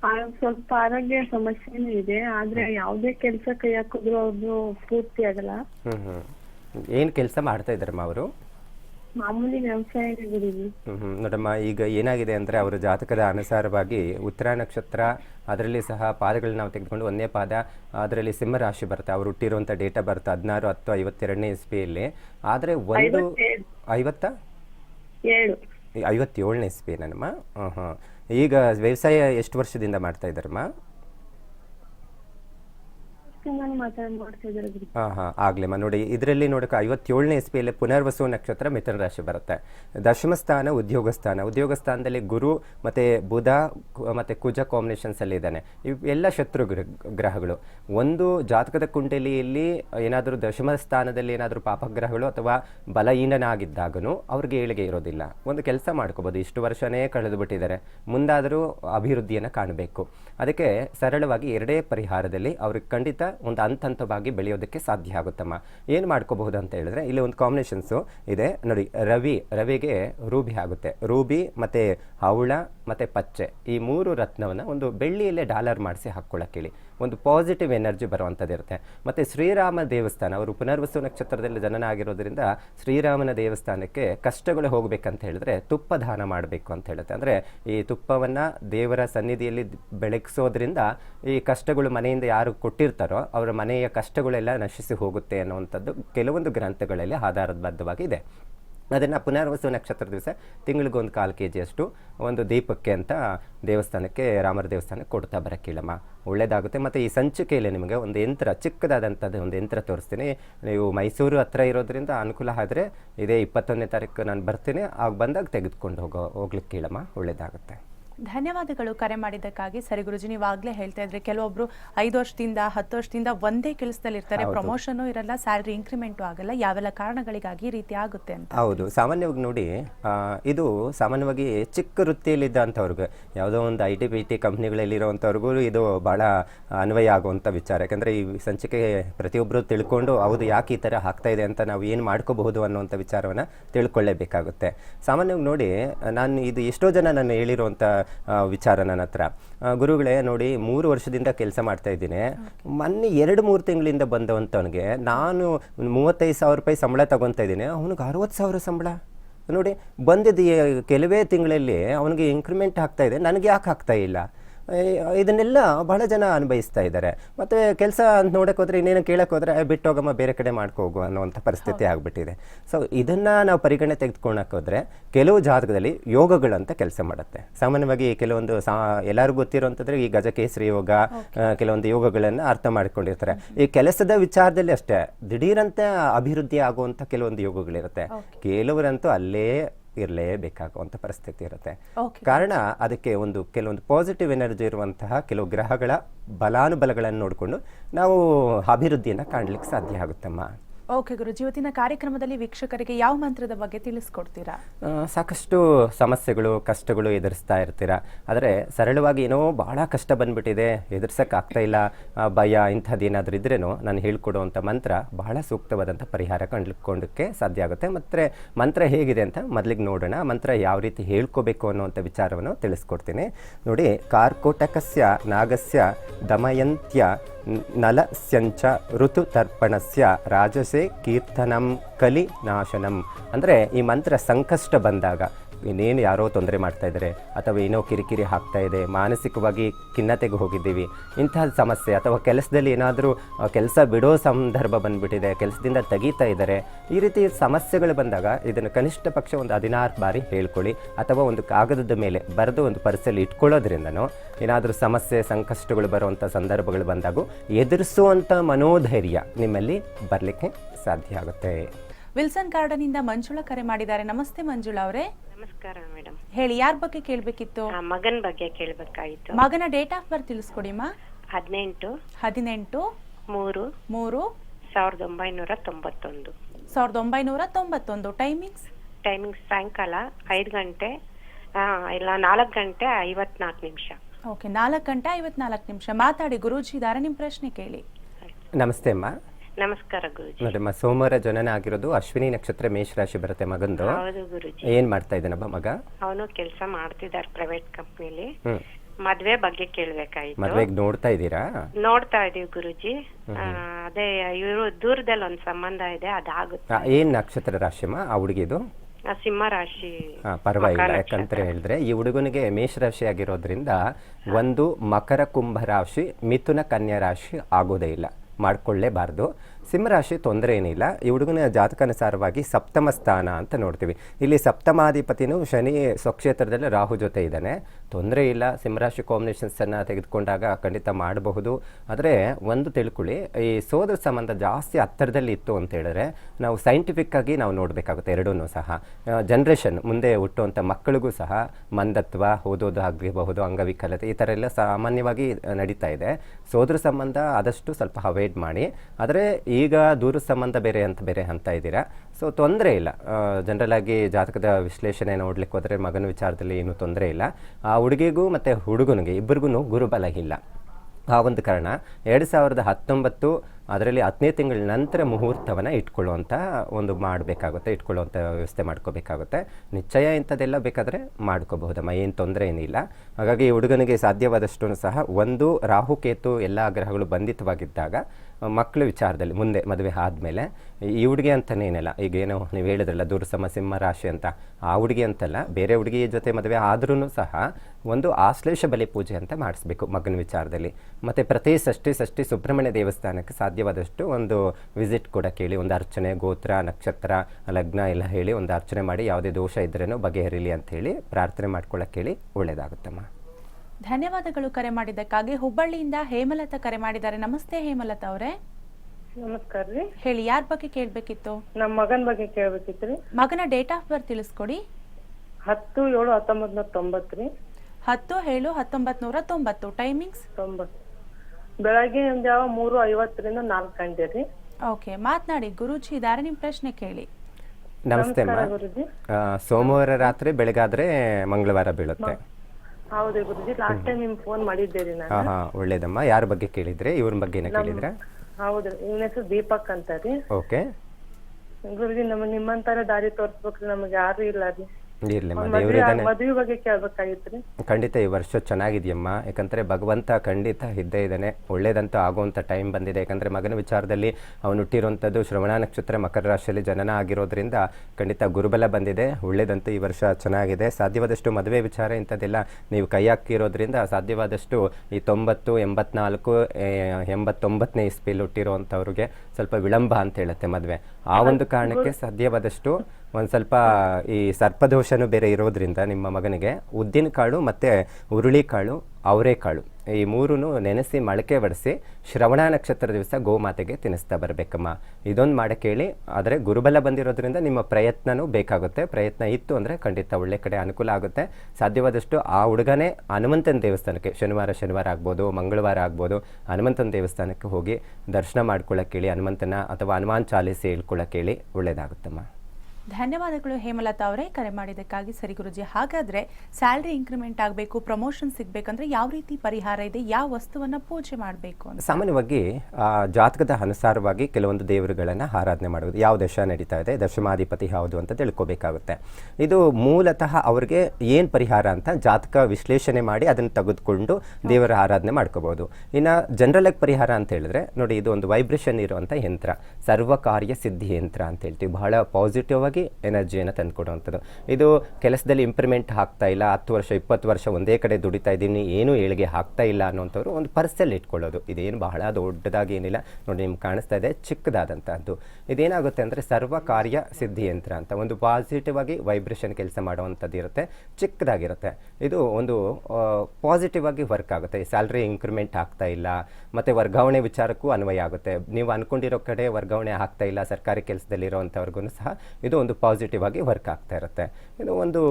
ಆ, ಸ್ವಲ್ಪ ಆರೋಗ್ಯ ಸಮಸ್ಯೆನೂ ಇದೆ ಆದ್ರೆ ಯಾವುದೇ ಕೆಲಸ ಕೈ ಹಾಕಿದ್ರು ಅವ್ರದ್ದು ಪೂರ್ತಿ ಆಗಲ್ಲ. ಹ್ಞೂ ಹ್ಞೂ ಏನು ಕೆಲಸ ಮಾಡ್ತಾ ಇದ್ದಾರಮ್ಮ ಅವರು? ಮಾಮೂಲಿ ವ್ಯವಸಾಯನೇ ಗುರುಜಿ ಹ್ಮ್ ಹ್ಮ್. ನೋಡಮ್ಮ ಈಗ ಏನಾಗಿದೆ ಅಂದ್ರೆ ಅವರ ಜಾತಕದ ಅನುಸಾರವಾಗಿ ಉತ್ತರ ನಕ್ಷತ್ರ ಅದರಲ್ಲಿ ಸಹ ಪಾದಗಳನ್ನ ನಾವು ತೆಗೆದುಕೊಂಡು ಒಂದೇ ಪಾದ ಅದರಲ್ಲಿ ಸಿಂಹ ರಾಶಿ ಬರುತ್ತೆ. ಅವ್ರು ಹುಟ್ಟಿರುವಂಥ ಡೇಟಾ ಬರುತ್ತೆ ಬರ್ತ್ ಹದಿನಾರು ಹತ್ತು ಐವತ್ತೆರಡನೇ ಇಸ್ಪಿಯಲ್ಲಿ ಆದರೆ ಒಂದು. ಐವತ್ತ? ಏಳು. ಐವತ್ತೇಳನೇ ಇಸ್ಪಿ ನನ್ನಮ್ಮ ಹಾಂ ಹಾಂ ಈಗ ವ್ಯವಸಾಯ ಎಷ್ಟು ವರ್ಷದಿಂದ ಮಾಡ್ತಾ ಇದ್ದಾರಮ್ಮ? ಆಗ್ಲೇಮ್ಮ ನೋಡಿ, ಇದರಲ್ಲಿ ನೋಡಕ್ಕೆ ಐವತ್ತೇಳನೇ ಇಸ್ವಿಯಲ್ಲಿ ಪುನರ್ವಸು ನಕ್ಷತ್ರ ಮಿಥುನ ರಾಶಿ ಬರುತ್ತೆ. ದಶಮ ಸ್ಥಾನ ಉದ್ಯೋಗ ಸ್ಥಾನ. ಉದ್ಯೋಗ ಸ್ಥಾನದಲ್ಲಿ ಗುರು ಮತ್ತೆ ಬುಧ ಮತ್ತೆ ಕುಜ ಕುಜ ಕಾಂಬಿನೇಷನ್ಸಲ್ಲಿ ಇದ್ದಾನೆ. ಇವೆಲ್ಲ ಶತ್ರು ಗ್ರಹ ಗ್ರಹಗಳು. ಒಂದು ಜಾತಕದ ಕುಂಡಲಿಯಲ್ಲಿ ಏನಾದರೂ ದಶಮ ಸ್ಥಾನದಲ್ಲಿ ಏನಾದರೂ ಪಾಪಗ್ರಹಗಳು ಅಥವಾ ಬಲಹೀನನಾಗಿದ್ದಾಗನೂ ಅವ್ರಿಗೆ ಏಳಿಗೆ ಇರೋದಿಲ್ಲ. ಒಂದು ಕೆಲಸ ಮಾಡ್ಕೋಬೋದು. ಇಷ್ಟು ವರ್ಷನೇ ಕಳೆದು ಬಿಟ್ಟಿದ್ದಾರೆ ಮುಂದಾದರೂ ಅಭಿವೃದ್ಧಿಯನ್ನು ಕಾಣಬೇಕು. ಅದಕ್ಕೆ ಸರಳವಾಗಿ ಎರಡೇ ಪರಿಹಾರದಲ್ಲಿ ಅವ್ರಿಗೆ ಖಂಡಿತ ಒಂದು ಹಂತ ಹಂತವಾಗಿ ಬೆಳೆಯೋದಕ್ಕೆ ಸಾಧ್ಯ ಆಗುತ್ತಮ್ಮ. ಏನು ಮಾಡ್ಕೋಬಹುದು ಅಂತ ಹೇಳಿದ್ರೆ, ಇಲ್ಲಿ ಒಂದು ಕಾಂಬಿನೇಷನ್ಸು ಇದೆ. ನೋಡಿ, ರವಿ, ರವಿಗೆ ರೂಬಿ ಆಗುತ್ತೆ. ರೂಬಿ ಮತ್ತು ಹವಳ ಮತ್ತು ಪಚ್ಚೆ. ಈ ಮೂರು ರತ್ನವನ್ನು ಒಂದು ಬೆಳ್ಳಿಯಲ್ಲೇ ಡಾಲರ್ ಮಾಡಿಸಿ ಹಾಕ್ಕೊಳ್ಳೋಕೆ ಹೇಳಿ. ಒಂದು ಪಾಸಿಟಿವ್ ಎನರ್ಜಿ ಬರುವಂಥದ್ದು ಇರುತ್ತೆ. ಮತ್ತು ಶ್ರೀರಾಮ ದೇವಸ್ಥಾನ, ಅವರು ಪುನರ್ವಸು ನಕ್ಷತ್ರದಲ್ಲಿ ಜನನ ಆಗಿರೋದ್ರಿಂದ ಶ್ರೀರಾಮನ ದೇವಸ್ಥಾನಕ್ಕೆ ಕಷ್ಟಗಳು ಹೋಗಬೇಕಂತ ಹೇಳಿದ್ರೆ ತುಪ್ಪ ದಾನ ಮಾಡಬೇಕು ಅಂತ ಹೇಳುತ್ತೆ. ಅಂದರೆ ಈ ತುಪ್ಪವನ್ನು ದೇವರ ಸನ್ನಿಧಿಯಲ್ಲಿ ಬೆಳಗಿಸೋದ್ರಿಂದ ಈ ಕಷ್ಟಗಳು ಮನೆಯಿಂದ ಯಾರು ಕೊಟ್ಟಿರ್ತಾರೋ ಅವರ ಮನೆಯ ಕಷ್ಟಗಳೆಲ್ಲ ನಶಿಸಿ ಹೋಗುತ್ತೆ ಅನ್ನುವಂಥದ್ದು ಕೆಲವೊಂದು ಗ್ರಂಥಗಳಲ್ಲಿ ಆಧಾರಬದ್ಧವಾಗಿ ಇದೆ ಅದನ್ನು ಪುನರ್ವಸು ನಕ್ಷತ್ರ ದಿವಸ ತಿಂಗಳಿಗೊಂದು ಕಾಲು ಕೆ ಜಿಯಷ್ಟು ಒಂದು ದೀಪಕ್ಕೆ ಅಂತ ದೇವಸ್ಥಾನಕ್ಕೆ ರಾಮರ ದೇವಸ್ಥಾನಕ್ಕೆ ಕೊಡ್ತಾ ಬರೋಕ್ಕಿಲ್ಲಮ್ಮ ಒಳ್ಳೆಯದಾಗುತ್ತೆ ಮತ್ತು ಈ ಸಂಚಿಕೆಯಲ್ಲಿ ನಿಮಗೆ ಒಂದು ಯಂತ್ರ, ಚಿಕ್ಕದಾದಂಥದ್ದು ಒಂದು ಯಂತ್ರ ತೋರಿಸ್ತೀನಿ. ನೀವು ಮೈಸೂರು ಹತ್ರ ಇರೋದರಿಂದ ಅನುಕೂಲ ಆದರೆ ಇದೇ ಇಪ್ಪತ್ತೊಂದನೇ ತಾರೀಕು ನಾನು ಬರ್ತೀನಿ. ಆಗ ಬಂದಾಗ ತೆಗೆದುಕೊಂಡು ಹೋಗೋ, ಹೋಗ್ಲಿಕ್ಕೆ ಕೇಳಮ್ಮ. ಒಳ್ಳೆಯದಾಗುತ್ತೆ ಧನ್ಯವಾದಗಳು ಕರೆ ಮಾಡಿದ್ದಕ್ಕಾಗಿ. ಸರಿ ಗುರುಜಿ ನೀವು ಆಗ್ಲೇ ಹೇಳ್ತಾ ಇದ್ರೆ ಕೆಲವೊಬ್ರು ಐದು ವರ್ಷದಿಂದ ಹತ್ತು ವರ್ಷದಿಂದ ಒಂದೇ ಕೆಲಸದಲ್ಲಿ ಇರ್ತಾರೆ. ಪ್ರಮೋಷನ್ ಇರಲ್ಲ ಸ್ಯಾಲ್ರಿ ಇನ್ಕ್ರಿಮೆಂಟು ಆಗಲ್ಲ. ಯಾವೆಲ್ಲ ಕಾರಣಗಳಿಗಾಗಿ ಈ ರೀತಿ ಆಗುತ್ತೆ ಅಂತ. ಹೌದು. ಸಾಮಾನ್ಯವಾಗಿ ನೋಡಿ ಇದು ಸಾಮಾನ್ಯವಾಗಿ ಚಿಕ್ಕ ವೃತ್ತಿಯಲ್ಲಿದ್ದಂಥವ್ರಿಗೆ ಯಾವುದೋ ಒಂದು ಐ ಟಿ ಬಿ ಟಿ ಕಂಪ್ನಿಗಳಲ್ಲಿರೋವಂಥವ್ರಿಗೂ ಇದು ಭಾಳ ಅನ್ವಯ ಆಗುವಂಥ ವಿಚಾರ. ಯಾಕಂದರೆ ಈ ಸಂಚಿಕೆ ಪ್ರತಿಯೊಬ್ಬರು ತಿಳ್ಕೊಂಡು ಹೌದು ಯಾಕೆ ಈ ಥರ ಆಗ್ತಾ ಇದೆ ಅಂತ ನಾವು ಏನು ಮಾಡ್ಕೋಬಹುದು ಅನ್ನುವಂಥ ವಿಚಾರವನ್ನು ತಿಳ್ಕೊಳ್ಳೇಬೇಕಾಗುತ್ತೆ. ಸಾಮಾನ್ಯವಾಗಿ ನೋಡಿ ನಾನು ಇದು ಎಷ್ಟೋ ಜನ ನಾನು ಹೇಳಿರುವಂಥ ವಿಚಾರ ನನ್ನ ಹತ್ರ. ಗುರುಗಳೇ ನೋಡಿ, ಮೂರು ವರ್ಷದಿಂದ ಕೆಲಸ ಮಾಡ್ತಾ ಇದ್ದೀನಿ. ಮೊನ್ನೆ ಎರಡು ಮೂರು ತಿಂಗಳಿಂದ ಬಂದವಂಥವನಿಗೆ ನಾನು ಮೂವತ್ತೈದು ಸಾವಿರ ರೂಪಾಯಿ ಸಂಬಳ ತಗೊತಾ ಇದ್ದೀನಿ. ಅವನಿಗೆ ಅರವತ್ತು ಸಾವಿರ ಸಂಬಳ. ನೋಡಿ, ಬಂದಿದ್ದ ಕೆಲವೇ ತಿಂಗಳಲ್ಲಿ ಅವನಿಗೆ ಇನ್ಕ್ರಿಮೆಂಟ್ ಆಗ್ತಾ ಇದೆ. ನನಗೆ ಯಾಕೆ ಆಗ್ತಾ ಇಲ್ಲ? ಇದನ್ನೆಲ್ಲ ಬಹಳ ಜನ ಅನುಭವಿಸ್ತಾ ಇದ್ದಾರೆ. ಮತ್ತು ಕೆಲಸ ಅಂತ ನೋಡಕ್ಕೆ ಹೋದರೆ ಇನ್ನೇನು ಕೇಳಕ್ಕೆ ಹೋದರೆ "ಏ, ಬಿಟ್ಟು ಹೋಗಮ್ಮ ಬೇರೆ ಕಡೆ ಮಾಡ್ಕೋಗು ಅನ್ನೋವಂಥ ಪರಿಸ್ಥಿತಿ ಆಗಿಬಿಟ್ಟಿದೆ. ಸೊ ಇದನ್ನು ನಾವು ಪರಿಗಣನೆ ತೆಗೆದುಕೊಳಕ್ಕೆ ಹೋದರೆ ಕೆಲವು ಜಾತಕದಲ್ಲಿ ಯೋಗಗಳಂತ ಕೆಲಸ ಮಾಡುತ್ತೆ. ಸಾಮಾನ್ಯವಾಗಿ ಕೆಲವೊಂದು ಸಾ ಎಲ್ಲರಿಗೂ ಗೊತ್ತಿರುವಂಥದ್ರೆ ಈ ಗಜಕೇಸರಿ ಯೋಗ ಕೆಲವೊಂದು ಯೋಗಗಳನ್ನು ಅರ್ಥ ಮಾಡಿಕೊಂಡಿರ್ತಾರೆ. ಈ ಕೆಲಸದ ವಿಚಾರದಲ್ಲಿ ಅಷ್ಟೇ ದಿಢೀರಂತೆ ಅಭಿವೃದ್ಧಿ ಆಗುವಂಥ ಕೆಲವೊಂದು ಯೋಗಗಳಿರುತ್ತೆ. ಕೆಲವರಂತೂ ಅಲ್ಲೇ ಇರಲೇಬೇಕಾಗುವಂಥ ಪರಿಸ್ಥಿತಿ ಇರುತ್ತೆ. ಕಾರಣ ಅದಕ್ಕೆ ಒಂದು ಕೆಲವೊಂದು ಪಾಸಿಟಿವ್ ಎನರ್ಜಿ ಇರುವಂತಹ ಕೆಲವು ಗ್ರಹಗಳ ಬಲಾನುಬಲಗಳನ್ನು ನೋಡಿಕೊಂಡು ನಾವು ಅಭಿವೃದ್ಧಿಯನ್ನು ಕಾಣಲಿಕ್ಕೆ ಸಾಧ್ಯ ಆಗುತ್ತಮ್ಮ. ಓಕೆ ಗುರುಜಿ ಇವತ್ತಿನ ಕಾರ್ಯಕ್ರಮದಲ್ಲಿ ವೀಕ್ಷಕರಿಗೆ ಯಾವ ಮಂತ್ರದ ಬಗ್ಗೆ ತಿಳಿಸ್ಕೊಡ್ತೀರಾ? ಸಾಕಷ್ಟು ಸಮಸ್ಯೆಗಳು, ಕಷ್ಟಗಳು ಎದುರಿಸ್ತಾ ಇರ್ತೀರಾ. ಆದರೆ ಸರಳವಾಗಿ ಏನೋ ಭಾಳ ಕಷ್ಟ ಬಂದ್ಬಿಟ್ಟಿದೆ ಎದುರ್ಸಕ್ಕೆ ಆಗ್ತಾ ಇಲ್ಲ ಭಯ ಇಂಥದ್ದು ಏನಾದರೂ ಇದ್ರೇನು ನಾನು ಹೇಳ್ಕೊಡುವಂಥ ಮಂತ್ರ ಬಹಳ ಸೂಕ್ತವಾದಂಥ ಪರಿಹಾರ ಕಂಡುಕೊಂಡಕ್ಕೆ ಸಾಧ್ಯ ಆಗುತ್ತೆ. ಮತ್ತು ಮಂತ್ರ ಹೇಗಿದೆ ಅಂತ ಮೊದಲಿಗೆ ನೋಡೋಣ, ಮಂತ್ರ ಯಾವ ರೀತಿ ಹೇಳ್ಕೋಬೇಕು ಅನ್ನುವಂಥ ವಿಚಾರವನ್ನು ತಿಳಿಸ್ಕೊಡ್ತೀನಿ. ನೋಡಿ, ಕಾರ್ಕೋಟಕಸ್ಯ ನಾಗಸ್ಯ ದಮಯಂತ್ಯ ನಲಸ್ಯಂಚ ಋತು ತರ್ಪಣಸ್ಯ ರಾಜಸೆ ಕೀರ್ತನಂ ಕಲಿ ನಾಶನಂ ಅಂದರೆ ಈ ಮಂತ್ರ ಸಂಕಷ್ಟ ಬಂದಾಗ ಇನ್ನೇನು ಯಾರೋ ತೊಂದರೆ ಮಾಡ್ತಾ ಇದ್ದಾರೆ ಅಥವಾ ಏನೋ ಕಿರಿಕಿರಿ ಆಗ್ತಾ ಇದೆ, ಮಾನಸಿಕವಾಗಿ ಖಿನ್ನತೆಗೆ ಹೋಗಿದ್ದೀವಿ, ಇಂತಹ ಸಮಸ್ಯೆ ಅಥವಾ ಕೆಲಸದಲ್ಲಿ ಏನಾದರೂ ಕೆಲಸ ಬಿಡೋ ಸಂದರ್ಭ ಬಂದ್ಬಿಟ್ಟಿದೆ, ಕೆಲಸದಿಂದ ತೆಗೀತಾ ಇದ್ದಾರೆ, ಈ ರೀತಿ ಸಮಸ್ಯೆಗಳು ಬಂದಾಗ ಇದನ್ನು ಕನಿಷ್ಠ ಪಕ್ಷ ಒಂದು ಹದಿನಾರು ಬಾರಿ ಹೇಳ್ಕೊಳ್ಳಿ ಅಥವಾ ಒಂದು ಕಾಗದದ ಮೇಲೆ ಬರೆದು ಒಂದು ಪರಿಸಲ್ಲಿ ಇಟ್ಕೊಳ್ಳೋದ್ರಿಂದನೋ ಏನಾದರೂ ಸಮಸ್ಯೆ, ಸಂಕಷ್ಟಗಳು ಬರುವಂಥ ಸಂದರ್ಭಗಳು ಬಂದಾಗ ಎದುರಿಸುವಂಥ ಮನೋಧೈರ್ಯ ನಿಮ್ಮಲ್ಲಿ ಬರಲಿಕ್ಕೆ ಸಾಧ್ಯ ಆಗುತ್ತೆ. ವಿಲ್ಸನ್ ಗಾರ್ಡನ್ ಇಂದ ಮಂಜುಳಾ ಕರೆ ಮಾಡಿದ್ದಾರೆ. ನಮಸ್ತೆ ಮಂಜುಳಾ ಅವರೇ. ನಮಸ್ಕಾರ ಮೇಡಮ್. ಹೇಳಿ ಯಾರ ಬಗ್ಗೆ ಕೇಳಬೇಕಿತ್ತು? ಮಗನ ಬಗ್ಗೆ ಕೇಳಬೇಕಾಗಿತ್ತು ಮಗನ ಡೇಟ್ ಆಫ್ ಬರ್ತ್ ತಿಳಿಸ್ಕೊಡಿಮ್ಮ ಹದಿನೆಂಟು ಹದಿನೆಂಟು ಮೂರು ಮೂರು ಸಾವಿರದ ಒಂಬೈನೂರ ತೊಂಬತ್ತೊಂದು. ಸಾವಿರದ ಒಂಬೈನೂರ ತೊಂಬತ್ತೊಂದು. ಟೈಮಿಂಗ್ಸ್ ಟೈಮಿಂಗ್ಸ್ ಸಾಯಂಕಾಲ ಐದು ಗಂಟೆ ಆ, ಇಲ್ಲ ನಾಲ್ಕು ಗಂಟೆ ಐವತ್ನಾಲ್ಕು ನಿಮಿಷ. ಓಕೆ ನಾಲ್ಕು ಗಂಟೆ ಐವತ್ನಾಲ್ಕು ನಿಮಿಷ. ಮಾತಾಡಿ ಗುರೂಜಿ ಇದ್ದಾರೆ ನಿಮ್ಮ ಪ್ರಶ್ನೆ ಕೇಳಿ. ನಮಸ್ತೆ ಅಮ್ಮ. ನಮಸ್ಕಾರ ಗುರುಜಿ. ನೋಡಮ್ಮ ಸೋಮವಾರ ಜನನ ಆಗಿರೋದು ಅಶ್ವಿನಿ ನಕ್ಷತ್ರ ಮೇಷರಾಶಿ ಬರುತ್ತೆ ಮಗಂದು. ಹೌದು ಗುರುಜಿ. ಏನು ಮಾಡ್ತಾ ಇದ್ದಾನಪ್ಪ ಮಗ? ಅವನು ಕೆಲಸ ಮಾಡ್ತಿದ್ದಾರೆ ಪ್ರೈವೇಟ್ ಕಂಪ್ನಿಲಿ ಮದ್ವೆ ಬಗ್ಗೆ ಕೇಳ್ಬೇಕಾಯ್ತು. ಮದ್ವೆ ನೋಡ್ತಾ ಇದ್ದೀರಾ? ನೋಡ್ತಾ ಇದೀವಿ ಗುರುಜಿ. ಆ, ಅದೇ ಇವರು ದೂರದಲ್ಲಿ ಒಂದ್ ಸಂಬಂಧ ಇದೆ ಅದಾಗುತ್ತೆ. ಏನ್ ನಕ್ಷತ್ರ ರಾಶಿಯಮ್ಮ ಆ ಹುಡುಗಿದು ಆ, ಸಿಂಹ ರಾಶಿ. ಪರವಾಗಿಲ್ಲ ಯಾಕಂತ ಹೇಳಿದ್ರೆ ಈ ಹುಡುಗನಿಗೆ ಮೇಷರಾಶಿ ಆಗಿರೋದ್ರಿಂದ ಒಂದು ಮಕರ ಕುಂಭ ರಾಶಿ ಮಿಥುನ ಕನ್ಯಾ ರಾಶಿ ಆಗೋದೇ ಇಲ್ಲ. ಮಾಡ್ಕೊಳ್ಳೇಬಾರ್ದು. ಸಿಂಹರಾಶಿ ತೊಂದರೆ ಏನಿಲ್ಲ. ಈ ಹುಡುಗನ ಜಾತಕಾನುಸಾರವಾಗಿ ಸಪ್ತಮ ಸ್ಥಾನ ಅಂತ ನೋಡ್ತೀವಿ. ಇಲ್ಲಿ ಸಪ್ತಮಾಧಿಪತಿನೂ ಶನಿ ಸ್ವಕ್ಷೇತ್ರದಲ್ಲಿ ರಾಹು ಜೊತೆ ಇದ್ದಾನೆ. ತೊಂದರೆ ಇಲ್ಲ. ಸಿಂಹರಾಶಿ ಕಾಂಬಿನೇಷನ್ಸನ್ನು ತೆಗೆದುಕೊಂಡಾಗ ಖಂಡಿತ ಮಾಡಬಹುದು. ಆದರೆ ಒಂದು ತಿಳ್ಕೊಳ್ಳಿ, ಈ ಸೋದರ ಸಂಬಂಧ ಜಾಸ್ತಿ ಹತ್ತಿರದಲ್ಲಿ ಇತ್ತು ಅಂತ ಹೇಳಿದ್ರೆ ನಾವು ಸೈಂಟಿಫಿಕ್ ಆಗಿ ನಾವು ನೋಡಬೇಕಾಗುತ್ತೆ ಎರಡೂ ಸಹ. ಜನ್ರೇಷನ್ ಮುಂದೆ ಹುಟ್ಟುವಂಥ ಮಕ್ಕಳಿಗೂ ಸಹ ಮಂದತ್ವ, ಓದೋದು ಆಗಿರಬಹುದು, ಅಂಗವಿಕಲತೆ ಈ ಥರ ಎಲ್ಲ ಸಾಮಾನ್ಯವಾಗಿ ನಡೀತಾ ಇದೆ. ಸೋದರ ಸಂಬಂಧ ಆದಷ್ಟು ಸ್ವಲ್ಪ ಅವಾಯ್ಡ್ ಮಾಡಿ. ಆದರೆ ಈಗ ದೂರ ಸಂಬಂಧ ಬೇರೆ ಅಂತ ಬೇರೆ ಅಂತ ಇದ್ದೀರಾ? ಸೊ ತೊಂದರೆ ಇಲ್ಲ. ಜನರಲ್ ಆಗಿ ಜಾತಕದ ವಿಶ್ಲೇಷಣೆ ನೋಡ್ಲಿಕ್ಕೆ ಹೋದರೆ ಮಗನ ವಿಚಾರದಲ್ಲಿ ಏನೂ ತೊಂದರೆ ಇಲ್ಲ. ಆ ಹುಡುಗಿಗೂ ಮತ್ತು ಹುಡುಗನಿಗೆ ಇಬ್ಬರಿಗೂ ಗುರುಬಲ ಇಲ್ಲ. ಆ ಒಂದು ಕಾರಣ ಎರಡು ಸಾವಿರದ ಹತ್ತೊಂಬತ್ತು ಅದರಲ್ಲಿ ಹತ್ತನೇ ತಿಂಗಳ ನಂತರ ಮುಹೂರ್ತವನ್ನು ಇಟ್ಕೊಳ್ಳುವಂಥ ಒಂದು ಮಾಡಬೇಕಾಗುತ್ತೆ ಇಟ್ಕೊಳ್ಳುವಂಥ ವ್ಯವಸ್ಥೆ ಮಾಡ್ಕೋಬೇಕಾಗುತ್ತೆ. ನಿಶ್ಚಯ ಇಂಥದ್ದೆಲ್ಲ ಬೇಕಾದರೆ ಮಾಡ್ಕೋಬಹುದಮ್ಮ, ಏನು ತೊಂದರೆ ಏನಿಲ್ಲ. ಹಾಗಾಗಿ ಹುಡುಗನಿಗೆ ಸಾಧ್ಯವಾದಷ್ಟು ಸಹ ಒಂದು ರಾಹುಕೇತು ಎಲ್ಲ ಗ್ರಹಗಳು ಬಂಧಿತವಾಗಿದ್ದಾಗ ಮಕ್ಕಳ ವಿಚಾರದಲ್ಲಿ ಮುಂದೆ ಮದುವೆ ಆದಮೇಲೆ, ಈ ಹುಡುಗಿ ಅಂತಲೇ ಏನಿಲ್ಲ, ಈಗ ಏನೋ ನೀವು ಹೇಳಿದ್ರಲ್ಲ ದುರ್ಸಮ ಸಿಂಹ ರಾಶಿ ಅಂತ, ಆ ಹುಡುಗಿ ಅಂತಲ್ಲ, ಬೇರೆ ಹುಡುಗಿ ಜೊತೆ ಮದುವೆ ಆದ್ರೂ ಸಹ ಒಂದು ಆಶ್ಲೇಷ ಬಲಿ ಪೂಜೆ ಅಂತ ಮಾಡಿಸ್ಬೇಕು ಮಗನ ವಿಚಾರದಲ್ಲಿ. ಮತ್ತು ಪ್ರತಿ ಷಷ್ಠಿ ಷಷ್ಠಿ ಸುಬ್ರಹ್ಮಣ್ಯ ದೇವಸ್ಥಾನಕ್ಕೆ ಸಾಧ್ಯವಾದಷ್ಟು ಒಂದು ವಿಸಿಟ್ ಕೂಡ ಕೇಳಿ, ಒಂದು ಅರ್ಚನೆ, ಗೋತ್ರ, ನಕ್ಷತ್ರ, ಲಗ್ನ ಎಲ್ಲ ಹೇಳಿ ಒಂದು ಅರ್ಚನೆ ಮಾಡಿ, ಯಾವುದೇ ದೋಷ ಇದ್ರೇನೋ ಬಗೆಹರಿಲಿ ಅಂತ ಹೇಳಿ ಪ್ರಾರ್ಥನೆ ಮಾಡ್ಕೊಳ್ಳೋಕೆ ಹೇಳಿ ಒಳ್ಳೆಯದಾಗುತ್ತಮ್ಮ ಧನ್ಯವಾದಗಳು ಕರೆ ಮಾಡಿದ್ದಕ್ಕಾಗಿ ಹುಬ್ಬಳ್ಳಿಯಿಂದ ಹೇಮಲತಾ ಕರೆ ಮಾಡಿದ್ದಾರೆ. ನಮಸ್ತೆ ಹೇಮಲತಾ ಅವರೇ. ನಮಸ್ಕಾರ ರೀ. ಹೇಳಿ ಯಾರ ಬಗ್ಗೆ ಕೇಳಬೇಕಿತ್ತು? ನಮ್ಮ ಮಗನ ಬಗ್ಗೆ ಕೇಳ್ಬೇಕಿತ್ರಿ ಮಗನ ಡೇಟ್ ಆಫ್ ಬರ್ತ್ ತಿಳಿಸ್ಕೊಡಿ. ಹತ್ತು ಏಳು ಹತ್ತೊಂಬತ್ ನೂರ ತೊಂಬತ್ತು ರೀ. ಹತ್ತು ಏಳು ಹತ್ತೊಂಬತ್ತು ನೂರ ತೊಂಬತ್ತು. ಟೈಮಿಂಗ್ಸ್? ತೊಂಬತ್ತು. ಬೆಳಗ್ಗೆ ಜಾವ ಮೂರು ಐವತ್ತರಿಂದ ನಾಲ್ಕು ಗಂಟೆ ರೀ. ಓಕೆ ಮಾತನಾಡಿ. ಗುರೂಜಿ ಇದ್ದಾರೆ ನಿಮ್ಮ ಪ್ರಶ್ನೆ ಕೇಳಿ. ನಮಸ್ತೆ ಅಮ್ಮ. ಗುರುಜಿ. ಆ, ಸೋಮವಾರ ರಾತ್ರಿ ಬೆಳಗಾದ್ರೆ ಮಂಗಳವಾರ ಬೀಳುತ್ತೆ. ಹೌದು ಗುರುಜಿ ಲಾಸ್ಟ್ ಟೈಮ್ ನಿಮ್ಗೆ ಫೋನ್ ಮಾಡಿದ್ದೆ ರೀ ನಾನು. ಹಾ ಹಾಂ ಒಳ್ಳೇದಮ್ಮ. ಯಾರ ಬಗ್ಗೆ ಕೇಳಿದ್ರೆ? ಇವ್ರ ಬಗ್ಗೆ ಕೇಳಿದ್ರೆ? ಹೌದು ಇವನ ಹೆಸರು ದೀಪಕ್ ಅಂತ ರೀ. ಓಕೆ. ಗುರುಜಿ ನಮಗ್ ನಿಮ್ಮಂತರ ದಾರಿ ತೋರಿಸ್ಬೇಕ್ರಿ ನಮಗೆ ಯಾರು ಇಲ್ಲ ರೀ. ಇರ್ಲಿಮ್ಮ ಮದ್ವೆ ದೇವರಿದ್ದಾನೆ ಮದ್ವೆ ಬಗ್ಗೆ ಕೇಳ್ಬೇಕಾಗಿತ್ರಿ. ಖಂಡಿತ ಈ ವರ್ಷ ಚೆನ್ನಾಗಿದೆಯಮ್ಮ ಯಾಕಂದ್ರೆ ಭಗವಂತ ಖಂಡಿತ ಇದ್ದೇ ಇದ್ದಾನೆ. ಒಳ್ಳೇದಂತೂ ಆಗುವಂಥ ಟೈಮ್ ಬಂದಿದೆ. ಯಾಕಂದ್ರೆ ಮಗನ ವಿಚಾರದಲ್ಲಿ ಅವನು ಹುಟ್ಟಿರುವಂಥದ್ದು ಶ್ರವಣ ನಕ್ಷತ್ರ ಮಕರ ರಾಶಿಯಲ್ಲಿ ಜನನ ಆಗಿರೋದ್ರಿಂದ ಖಂಡಿತ ಗುರುಬಲ ಬಂದಿದೆ. ಒಳ್ಳೇದಂತೂ ಈ ವರ್ಷ ಚೆನ್ನಾಗಿದೆ. ಸಾಧ್ಯವಾದಷ್ಟು ಮದುವೆ ವಿಚಾರ ಇಂಥದ್ದೆಲ್ಲ. ನೀವು ಕೈ ಹಾಕಿರೋದ್ರಿಂದ ಸಾಧ್ಯವಾದಷ್ಟು ಈ ತೊಂಬತ್ತು ಎಂಬತ್ನಾಲ್ಕು ಎಂಬತ್ತೊಂಬತ್ತನೇ ಇಸ್ಪಿಲ್ ಹುಟ್ಟಿರೋವಂಥವ್ರಿಗೆ ಸ್ವಲ್ಪ ವಿಳಂಬ ಅಂತ ಹೇಳುತ್ತೆ ಮದುವೆ. ಆ ಒಂದು ಕಾರಣಕ್ಕೆ ಸಾಧ್ಯವಾದಷ್ಟು ಒಂದು ಸ್ವಲ್ಪ ಈ ಸರ್ಪದೋಷನೂ ಬೇರೆ ಇರೋದ್ರಿಂದ ನಿಮ್ಮ ಮಗನಿಗೆ ಉದ್ದಿನ ಕಾಳು ಮತ್ತು ಹುರುಳಿಕಾಳು ಅವರೆಕಾಳು ಈ ಮೂರೂ ನೆನೆಸಿ ಮೊಳಕೆ ಬಡಿಸಿ ಶ್ರವಣ ನಕ್ಷತ್ರ ದಿವಸ ಗೋಮಾತೆಗೆ ತಿನ್ನಿಸ್ತಾ ಬರಬೇಕಮ್ಮ. ಇದೊಂದು ಮಾಡ ಕೇಳಿ, ಆದರೆ ಗುರುಬಲ ಬಂದಿರೋದ್ರಿಂದ ನಿಮ್ಮ ಪ್ರಯತ್ನನೂ ಬೇಕಾಗುತ್ತೆ. ಪ್ರಯತ್ನ ಇತ್ತು ಅಂದರೆ ಖಂಡಿತ ಒಳ್ಳೆ ಕಡೆ ಅನುಕೂಲ ಆಗುತ್ತೆ. ಸಾಧ್ಯವಾದಷ್ಟು ಆ ಹುಡುಗನೇ ಹನುಮಂತನ ದೇವಸ್ಥಾನಕ್ಕೆ, ಶನಿವಾರ ಶನಿವಾರ ಆಗ್ಬೋದು, ಮಂಗಳವಾರ ಆಗ್ಬೋದು, ಹನುಮಂತನ ದೇವಸ್ಥಾನಕ್ಕೆ ಹೋಗಿ ದರ್ಶನ ಮಾಡ್ಕೊಳ್ಳೋಕ್ಕೆ ಹೇಳಿ ಹನುಮಂತನ ಅಥವಾ ಹನುಮಾನ್ ಚಾಲಿಸಿ ಹೇಳ್ಕೊಳ್ಳೋಕ್ಕೆ ಹೇಳಿ ಒಳ್ಳೆಯದಾಗುತ್ತಮ್ಮ ಧನ್ಯವಾದಗಳು ಹೇಮಲತಾ ಅವರೇ. ಕರೆ ಮಾಡಿದ್ದಕ್ಕಾಗಿ ಸರಿ ಗುರುಜಿ. ಹಾಗಾದ್ರೆ ಸ್ಯಾಲ್ರಿ ಇನ್ಕ್ರಿಮೆಂಟ್ ಆಗಬೇಕು, ಪ್ರಮೋಷನ್ ಸಿಗ್ಬೇಕಂದ್ರೆ ಯಾವ ರೀತಿ ಪರಿಹಾರ ಇದೆ, ಯಾವ ವಸ್ತುವನ್ನ ಪೂಜೆ ಮಾಡಬೇಕು ಅಂತ? ಸಾಮಾನ್ಯವಾಗಿ ಜಾತಕದ ಅನುಸಾರವಾಗಿ ಕೆಲವೊಂದು ದೇವರುಗಳನ್ನು ಆರಾಧನೆ ಮಾಡುವುದು, ಯಾವ ದಶ ನಡೀತಾ ಇದೆ, ದಶಮಾಧಿಪತಿ ಯಾವುದು ಅಂತ ತಿಳ್ಕೊಬೇಕಾಗುತ್ತೆ. ಇದು ಮೂಲತಃ ಅವ್ರಿಗೆ ಏನು ಪರಿಹಾರ ಅಂತ ಜಾತಕ ವಿಶ್ಲೇಷಣೆ ಮಾಡಿ ಅದನ್ನು ತೆಗೆದುಕೊಂಡು ದೇವರ ಆರಾಧನೆ ಮಾಡ್ಕೋಬಹುದು. ಇನ್ನು ಜನರಲ್ ಆಗಿ ಪರಿಹಾರ ಅಂತ ಹೇಳಿದ್ರೆ, ನೋಡಿ ಇದು ಒಂದು ವೈಬ್ರೇಷನ್ ಇರುವಂತಹ ಯಂತ್ರ ಸರ್ವ ಕಾರ್ಯ ಸಿದ್ಧಿ ಯಂತ್ರ ಅಂತ ಹೇಳ್ತೀವಿ. ಬಹಳ ಪಾಸಿಟಿವ್ ಆಗಿ ಎನರ್ಜಿಯನ್ನು ತಂದುಕೊಡುವಂಥದ್ದು. ಇದು ಕೆಲಸದಲ್ಲಿ ಇಂಪ್ರೂವ್ಮೆಂಟ್ ಆಗ್ತಾ ಇಲ್ಲ, ಹತ್ತು ವರ್ಷ, ಇಪ್ಪತ್ತು ವರ್ಷ ಒಂದೇ ಕಡೆ ದುಡಿತಾ ಇದ್ದೀನಿ, ಏನೂ ಏಳಿಗೆ ಆಗ್ತಾ ಇಲ್ಲ ಅನ್ನೋಂಥವ್ರು ಒಂದು ಪರ್ಸಲ್ಲಿ ಇಟ್ಕೊಳ್ಳೋದು. ಇದೇನು ಬಹಳ ದೊಡ್ಡದಾಗಿ ಏನಿಲ್ಲ. ನೋಡಿ ನಿಮ್ಗೆ ಕಾಣಿಸ್ತಾ ಇದೆ ಚಿಕ್ಕದಾದಂಥದ್ದು ಇದೇನಾಗುತ್ತೆ ಅಂದರೆ ಸರ್ವ ಕಾರ್ಯ ಸಿದ್ಧಿ ಯಂತ್ರ ಅಂತ, ಒಂದು ಪಾಸಿಟಿವ್ ಆಗಿ ವೈಬ್ರೇಷನ್ ಕೆಲಸ ಮಾಡುವಂಥದ್ದು ಇರುತ್ತೆ, ಚಿಕ್ಕದಾಗಿರುತ್ತೆ. ಇದು ಒಂದು ಪಾಸಿಟಿವ್ ಆಗಿ ವರ್ಕ್ ಆಗುತ್ತೆ. ಸ್ಯಾಲ್ರಿ ಇಂಕ್ರಿಮೆಂಟ್ ಆಗ್ತಾ ಇಲ್ಲ, ಮತ್ತು ವರ್ಗಾವಣೆ ವಿಚಾರಕ್ಕೂ ಅನ್ವಯ ಆಗುತ್ತೆ. ನೀವು ಅನ್ಕೊಂಡಿರೋ ಕಡೆ ವರ್ಗಾವಣೆ ಆಗ್ತಾ ಇಲ್ಲ, ಸರ್ಕಾರಿ ಕೆಲಸದಲ್ಲಿರೋವಂಥವ್ರಿಗೂ ಸಹ ಇದು ಒಂದು ಪಾಸಿಟಿವ್ ಆಗಿ ವರ್ಕ್ ಆಗ್ತಾ ಇರುತ್ತೆ. ಇದು ಒಂದು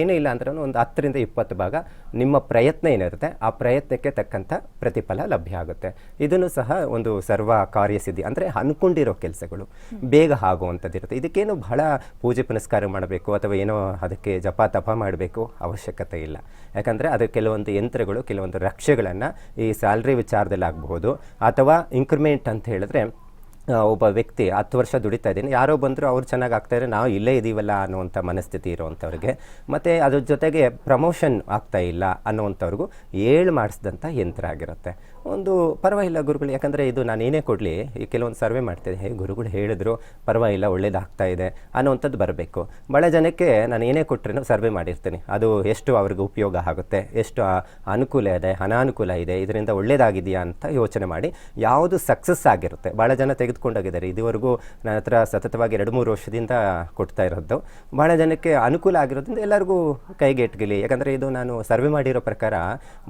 ಏನೇ ಇಲ್ಲ ಅಂದ್ರೂ ಒಂದು ಹತ್ತರಿಂದ ಇಪ್ಪತ್ತು ಭಾಗ ನಿಮ್ಮ ಪ್ರಯತ್ನ ಏನಿರುತ್ತೆ ಆ ಪ್ರಯತ್ನಕ್ಕೆ ತಕ್ಕಂಥ ಪ್ರತಿಫಲ ಲಭ್ಯ ಆಗುತ್ತೆ. ಇದನ್ನು ಸಹ ಒಂದು ಸರ್ವ ಕಾರ್ಯಸಿದ್ಧಿ ಅಂದರೆ ಅನ್ಕೊಂಡಿರೋ ಕೆಲಸಗಳು. ಬೇಗ ಆಗುವಂಥದ್ದು ಇರುತ್ತೆ. ಇದಕ್ಕೇನು ಬಹಳ ಪೂಜೆ ಪುನಸ್ಕಾರ ಮಾಡಬೇಕು ಅಥವಾ ಏನೋ ಅದಕ್ಕೆ ಜಪ ತಪ ಮಾಡಬೇಕು ಅವಶ್ಯಕತೆ ಇಲ್ಲ. ಯಾಕಂದರೆ ಅದು ಕೆಲವೊಂದು ಯಂತ್ರಗಳು ಕೆಲವೊಂದು ರಕ್ಷೆಗಳನ್ನು ಈ ಸ್ಯಾಲ್ರಿ ವಿಚಾರದಲ್ಲಿ ಆಗಬಹುದು ಅಥವಾ ಇನ್ಕ್ರಿಮೆಂಟ್ ಅಂತ ಹೇಳಿದ್ರೆ ಒಬ್ಬ ವ್ಯಕ್ತಿ ಹತ್ತು ವರ್ಷ ದುಡಿತಾ ಇದ್ದೀನಿ. ಯಾರೋ ಬಂದರೂ ಅವ್ರು ಚೆನ್ನಾಗಿ ಆಗ್ತಾಯಿದ್ರೆ ನಾವು ಇಲ್ಲೇ ಇದ್ದೀವಲ್ಲ ಅನ್ನುವಂಥ ಮನಸ್ಥಿತಿ ಇರುವಂಥವ್ರಿಗೆ ಮತ್ತು ಅದ್ರ ಜೊತೆಗೆ ಪ್ರಮೋಷನ್ ಆಗ್ತಾ ಇಲ್ಲ ಅನ್ನುವಂಥವ್ರಿಗೂ ಏಳು ಮಾಡಿಸಿದಂಥ ಯಂತ್ರ ಆಗಿರುತ್ತೆ. ಒಂದು ಪರವಾಗಿಲ್ಲ ಗುರುಗಳು, ಯಾಕಂದರೆ ಇದು ನಾನು ಏನೇ ಕೊಡಲಿ, ಈ ಕೆಲವೊಂದು ಸರ್ವೆ ಮಾಡ್ತಿದ್ದೆ ಹೇ, ಗುರುಗಳು ಹೇಳಿದ್ರು, ಪರವಾಗಿಲ್ಲ ಒಳ್ಳೇದಾಗ್ತಾ ಇದೆ ಅನ್ನುವಂಥದ್ದು ಬರಬೇಕು. ಭಾಳ ಜನಕ್ಕೆ ನಾನು ಏನೇ ಕೊಟ್ಟರೆ ಸರ್ವೆ ಮಾಡಿರ್ತೀನಿ. ಅದು ಎಷ್ಟು ಅವ್ರಿಗೆ ಉಪಯೋಗ ಆಗುತ್ತೆ, ಎಷ್ಟು ಅನುಕೂಲ ಇದೆ, ಅನಾನುಕೂಲ ಇದೆ, ಇದರಿಂದ ಒಳ್ಳೇದಾಗಿದೆಯಾ ಅಂತ ಯೋಚನೆ ಮಾಡಿ ಯಾವುದು ಸಕ್ಸಸ್ ಆಗಿರುತ್ತೆ. ಭಾಳ ಜನ ತೆಗೆದುಕೊಂಡೋಗಿದ್ದಾರೆ. ಇದುವರೆಗೂ ನನ್ನ ಹತ್ರ ಸತತವಾಗಿ ಎರಡು ಮೂರು ವರ್ಷದಿಂದ ಕೊಡ್ತಾ ಇರೋದು ಭಾಳ ಜನಕ್ಕೆ ಅನುಕೂಲ ಆಗಿರೋದ್ರಿಂದ ಎಲ್ಲರಿಗೂ ಕೈಗೆ ಎಟ್ಗಿಲಿ ಯಾಕಂದರೆ ಇದು ನಾನು ಸರ್ವೆ ಮಾಡಿರೋ ಪ್ರಕಾರ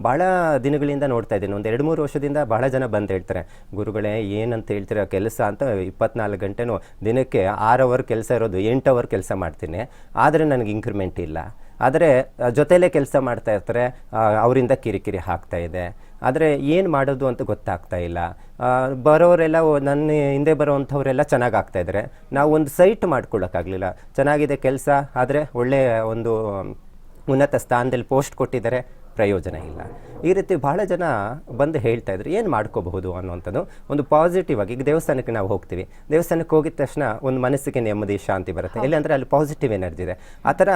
ಭಾಳ ದಿನಗಳಿಂದ ನೋಡ್ತಾ ಇದ್ದೀನಿ. ಒಂದು ಎರಡು ಮೂರು ವರ್ಷದಿಂದ ಬಹಳ ಜನ ಬಂದು ಹೇಳ್ತಾರೆ. ಗುರುಗಳೇ, ಏನಂತ ಹೇಳ್ತೀರ ಕೆಲಸ ಅಂತ ಇಪ್ಪತ್ನಾಲ್ಕು ಗಂಟೆನೂ ದಿನಕ್ಕೆ ಆರು ಅವರ್ ಕೆಲಸ ಇರೋದು, ಎಂಟು ಅವರ್ ಕೆಲಸ ಮಾಡ್ತೀನಿ. ಆದರೆ ನನಗೆ ಇಂಕ್ರಿಮೆಂಟ್ ಇಲ್ಲ. ಆದರೆ ಜೊತೆಯಲ್ಲೇ ಕೆಲಸ ಮಾಡ್ತಾ ಇರ್ತಾರೆ ಅವರಿಂದ ಕಿರಿಕಿರಿ ಆಗ್ತಾ ಇದೆ. ಆದರೆ ಏನು ಮಾಡೋದು ಅಂತ ಗೊತ್ತಾಗ್ತಾ ಇಲ್ಲ. ಬರೋರೆಲ್ಲ ನನ್ನ ಹಿಂದೆ ಬರೋವಂಥವರೆಲ್ಲ ಚೆನ್ನಾಗಿ ಆಗ್ತಾ ಇದ್ದಾರೆ ನಾವು ಒಂದು ಸೈಟ್ ಮಾಡ್ಕೊಳ್ಳೋಕ್ಕಾಗಲಿಲ್ಲ ಚೆನ್ನಾಗಿದೆ ಕೆಲಸ, ಆದರೆ ಒಳ್ಳೆಯ ಒಂದು ಉನ್ನತ ಸ್ಥಾನದಲ್ಲಿ ಪೋಸ್ಟ್ ಕೊಟ್ಟಿದ್ದಾರೆ. ಪ್ರಯೋಜನ ಇಲ್ಲ. ಈ ರೀತಿ ಬಹಳ ಜನ ಬಂದು ಹೇಳ್ತಾ ಇದ್ರು ಏನು ಮಾಡ್ಕೋಬಹುದು? ಅನ್ನುವಂಥದ್ದು ಒಂದು ಪಾಸಿಟಿವ್ ಆಗಿ ಈಗ ದೇವಸ್ಥಾನಕ್ಕೆ ನಾವು ಹೋಗ್ತೀವಿ. ದೇವಸ್ಥಾನಕ್ಕೆ ಹೋಗಿದ ತಕ್ಷಣ ಒಂದು ಮನಸ್ಸಿಗೆ ನೆಮ್ಮದಿ ಶಾಂತಿ ಬರುತ್ತೆ. ಇಲ್ಲಾಂದರೆ ಅಲ್ಲಿ ಪಾಸಿಟಿವ್ ಎನರ್ಜಿ ಇದೆ. ಆ ಥರ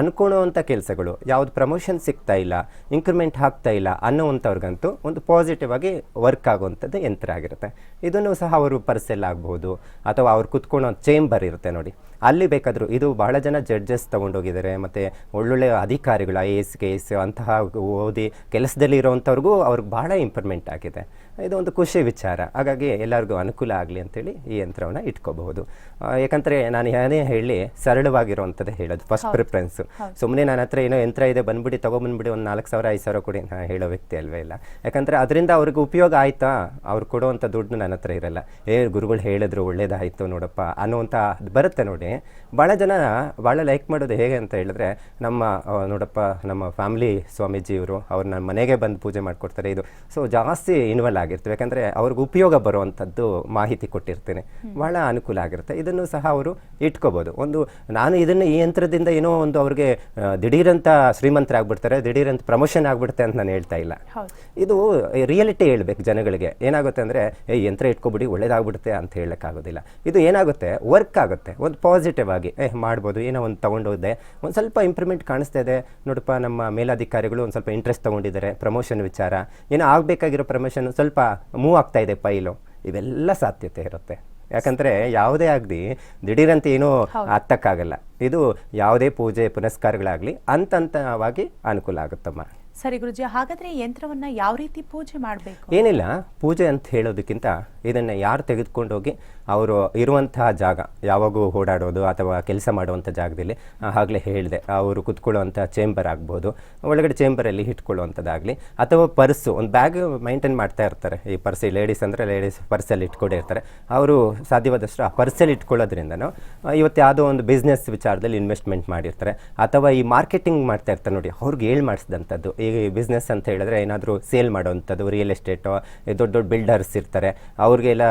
ಅನ್ಕೊಳ್ಳುವಂಥ ಕೆಲಸಗಳು ಯಾವುದು ಪ್ರಮೋಷನ್ ಸಿಗ್ತಾ ಇಲ್ಲ ಇಂಕ್ರಿಮೆಂಟ್ ಆಗ್ತಾ ಇಲ್ಲ ಅನ್ನೋವಂಥವ್ರಿಗಂತೂ ಒಂದು ಪಾಸಿಟಿವ್ ಆಗಿ ವರ್ಕ್ ಆಗುವಂಥದ್ದು ಯಂತ್ರ ಆಗಿರುತ್ತೆ. ಇದನ್ನು ಸಹ ಅವರು ಪರ್ಸೆಲ್ ಆಗ್ಬೋದು ಅಥವಾ ಅವ್ರು ಕುತ್ಕೊಳ್ಳೋ ಚೇಂಬರ್ ಇರುತ್ತೆ ನೋಡಿ. ಅಲ್ಲಿ ಬೇಕಾದರೂ ಇದು ಬಹಳ ಜನ ಜಡ್ಜಸ್ ತೊಗೊಂಡೋಗಿದ್ದಾರೆ. ಮತ್ತು ಒಳ್ಳೊಳ್ಳೆ ಅಧಿಕಾರಿಗಳು I A S K A ಅಂತಹ ಓದಿ ಕೆಲಸದಲ್ಲಿ ಇರೋವಂಥವ್ರಿಗೂ ಅವ್ರಿಗೆ ಬಹಳ ಇಂಪ್ರೂವ್ಮೆಂಟ್ ಆಗಿದೆ. ಇದು ಒಂದು ಖುಷಿ ವಿಚಾರ. ಹಾಗಾಗಿ ಎಲ್ಲರಿಗೂ ಅನುಕೂಲ ಆಗಲಿ ಅಂತೇಳಿ ಈ ಯಂತ್ರವನ್ನು ಇಟ್ಕೋಬಹುದು. ಯಾಕಂದರೆ ನಾನು ಏನೇ ಹೇಳಿ ಸರಳವಾಗಿರುವಂಥದ್ದು ಹೇಳೋದು ಫಸ್ಟ್ ಪ್ರಿಫರೆನ್ಸು ಸುಮ್ಮನೆ ನನ್ನ ಹತ್ರ ಏನೋ ಯಂತ್ರ ಇದೆ ಬಂದ್ಬಿಡಿ ತೊಗೊಂಬಂದ್ಬಿಡಿ ಒಂದು ನಾಲ್ಕು ಸಾವಿರ ಐದು ಸಾವಿರ ಕೊಡಿ ನಾನು ಹೇಳೋ ವ್ಯಕ್ತಿ ಅಲ್ವೇ ಇಲ್ಲ. ಯಾಕಂದರೆ ಅದರಿಂದ ಅವ್ರಿಗೆ ಉಪಯೋಗ ಆಯಿತಾ? ಅವ್ರು ಕೊಡುವಂಥ ದುಡ್ಡು ನನ್ನ ಹತ್ರ ಇರಲ್ಲ. ಏ ಗುರುಗಳು ಹೇಳಿದ್ರು ಒಳ್ಳೇದಾಯಿತು ನೋಡಪ್ಪ ಅನ್ನೋವಂಥ ಬರುತ್ತೆ ನೋಡಿ. ಭಾಳ ಜನ ಭಾಳ ಲೈಕ್ ಮಾಡೋದು ಹೇಗೆ ಅಂತ ಹೇಳಿದ್ರೆ ನಮ್ಮ ನೋಡಪ್ಪ ನಮ್ಮ ಫ್ಯಾಮಿಲಿ ಸ್ವಾಮೀಜಿಯವರು ಅವ್ರು ನನ್ನ ಮನೆಗೆ ಬಂದು ಪೂಜೆ ಮಾಡಿಕೊಡ್ತಾರೆ ಇದು. ಸೊ ಜಾಸ್ತಿ ಇನ್ವಾಲ್ವ್ ಆಗಿರ್ತೀವಿ. ಯಾಕಂದರೆ ಅವ್ರಿಗೆ ಉಪಯೋಗ ಬರುವಂಥದ್ದು ಮಾಹಿತಿ ಕೊಟ್ಟಿರ್ತೀನಿ. ಭಾಳ ಅನುಕೂಲ ಆಗಿರುತ್ತೆ. ಇದನ್ನು ಸಹ ಅವರು ಇಟ್ಕೋಬೋದು. ಒಂದು ನಾನು ಇದನ್ನು ಈ ಯಂತ್ರದಿಂದ ಏನೋ ಒಂದು ಅವ್ರಿಗೆ ದಿಢೀರಂತ ಶ್ರೀಮಂತರಾಗ್ಬಿಡ್ತಾರೆ ದಿಢೀರಂತ ಪ್ರಮೋಷನ್ ಆಗ್ಬಿಡುತ್ತೆ ಅಂತ ನಾನು ಹೇಳ್ತಾ ಇಲ್ಲ. ಇದು ರಿಯಾಲಿಟಿ ಹೇಳ್ಬೇಕು ಜನಗಳಿಗೆ. ಏನಾಗುತ್ತೆ ಅಂದರೆ ಏ ಯಂತ್ರ ಇಟ್ಕೊಬಿಡಿ ಒಳ್ಳೇದಾಗ್ಬಿಡುತ್ತೆ ಅಂತ ಹೇಳೋಕ್ಕಾಗೋದಿಲ್ಲ. ಇದು ಏನಾಗುತ್ತೆ ವರ್ಕ್ ಆಗುತ್ತೆ. ಒಂದು ಪಾಸಿಟಿವ್ ಆಗಿ ಏ ಮಾಡ್ಬೋದು ಏನೋ ಒಂದು ತೊಗೊಂಡೋದೆ. ಒಂದು ಸ್ವಲ್ಪ ಇಂಪ್ರೂವ್ಮೆಂಟ್ ಕಾಣಿಸ್ತಾ ಇದೆ. ನೋಡಪ್ಪ ನಮ್ಮ ಮೇಲಾಧಿಕಾರಿಗಳು ಒಂದು ಸ್ವಲ್ಪ ಇಂಟ್ರೆಸ್ಟ್ ತೊಗೊಂಡಿದ್ದಾರೆ ಪ್ರಮೋಷನ್ ವಿಚಾರ. ಏನೋ ಆಗಬೇಕಾಗಿರೋ ಪ್ರಮೋಷನ್ ಸ್ವಲ್ಪ ಮೂವ್ ಆಗ್ತಾ ಇದೆ ಪೈಲು. ಇವೆಲ್ಲ ಸಾಧ್ಯತೆ ಇರುತ್ತೆ. ಯಾಕಂದರೆ ಯಾವುದೇ ಆಗಲಿ ದಿಢೀರಂತೆ ಏನೂ ಹತ್ತಕ್ಕಾಗಲ್ಲ ಇದು ಯಾವುದೇ ಪೂಜೆ ಪುನಸ್ಕಾರಗಳಾಗಲಿ ಅಂತಂತವಾಗಿ ಅನುಕೂಲ ಆಗುತ್ತಮ್ಮ. ಸರಿ ಗುರುಜಿ, ಹಾಗಾದ್ರೆ ಯಂತ್ರವನ್ನ ಯಾವ ರೀತಿ ಪೂಜೆ ಮಾಡಬೇಕು? ಏನಿಲ್ಲ, ಪೂಜೆ ಅಂತ ಹೇಳೋದಕ್ಕಿಂತ ಇದನ್ನ ಯಾರು ತೆಗೆದುಕೊಂಡೋಗಿ ಅವರು ಇರುವಂತಹ ಜಾಗ, ಯಾವಾಗೂ ಓಡಾಡೋದು ಅಥವಾ ಕೆಲಸ ಮಾಡುವಂಥ ಜಾಗದಲ್ಲಿ ಆಗಲೇ ಹೇಳಿದೆ, ಅವರು ಕುತ್ಕೊಳ್ಳುವಂಥ ಚೇಂಬರ್ ಆಗ್ಬೋದು, ಒಳಗಡೆ ಚೇಂಬರಲ್ಲಿ ಇಟ್ಕೊಳ್ಳುವಂಥದ್ದಾಗಲಿ ಅಥವಾ ಪರ್ಸು, ಒಂದು ಬ್ಯಾಗ್ ಮೈಂಟೈನ್ ಮಾಡ್ತಾ ಇರ್ತಾರೆ, ಈ ಪರ್ಸ್ ಲೇಡೀಸ್ ಅಂದರೆ ಲೇಡೀಸ್ ಪರ್ಸಲ್ಲಿ ಇಟ್ಕೊಂಡಿರ್ತಾರೆ ಅವರು ಸಾಧ್ಯವಾದಷ್ಟು ಆ ಪರ್ಸಲ್ಲಿ ಇಟ್ಕೊಳ್ಳೋದ್ರಿಂದನೂ, ಇವತ್ತು ಯಾವುದೋ ಒಂದು ಬಿಸ್ನೆಸ್ ವಿಚಾರದಲ್ಲಿ ಇನ್ವೆಸ್ಟ್ಮೆಂಟ್ ಮಾಡಿರ್ತಾರೆ, ಅಥವಾ ಈ ಮಾರ್ಕೆಟಿಂಗ್ ಮಾಡ್ತಾ ಇರ್ತಾರೆ ನೋಡಿ, ಅವ್ರಿಗೆ ಹೇಳಿ ಮಾಡಿಸಿದಂಥದ್ದು ಈ ಬಿಸ್ನೆಸ್ ಅಂತ ಹೇಳಿದ್ರೆ ಏನಾದರೂ ಸೇಲ್ ಮಾಡುವಂಥದ್ದು ರಿಯಲ್ ಎಸ್ಟೇಟು ದೊಡ್ಡ ದೊಡ್ಡ ಬಿಲ್ಡರ್ಸ್ ಇರ್ತಾರೆ. ಅವ್ರಿಗೆಲ್ಲ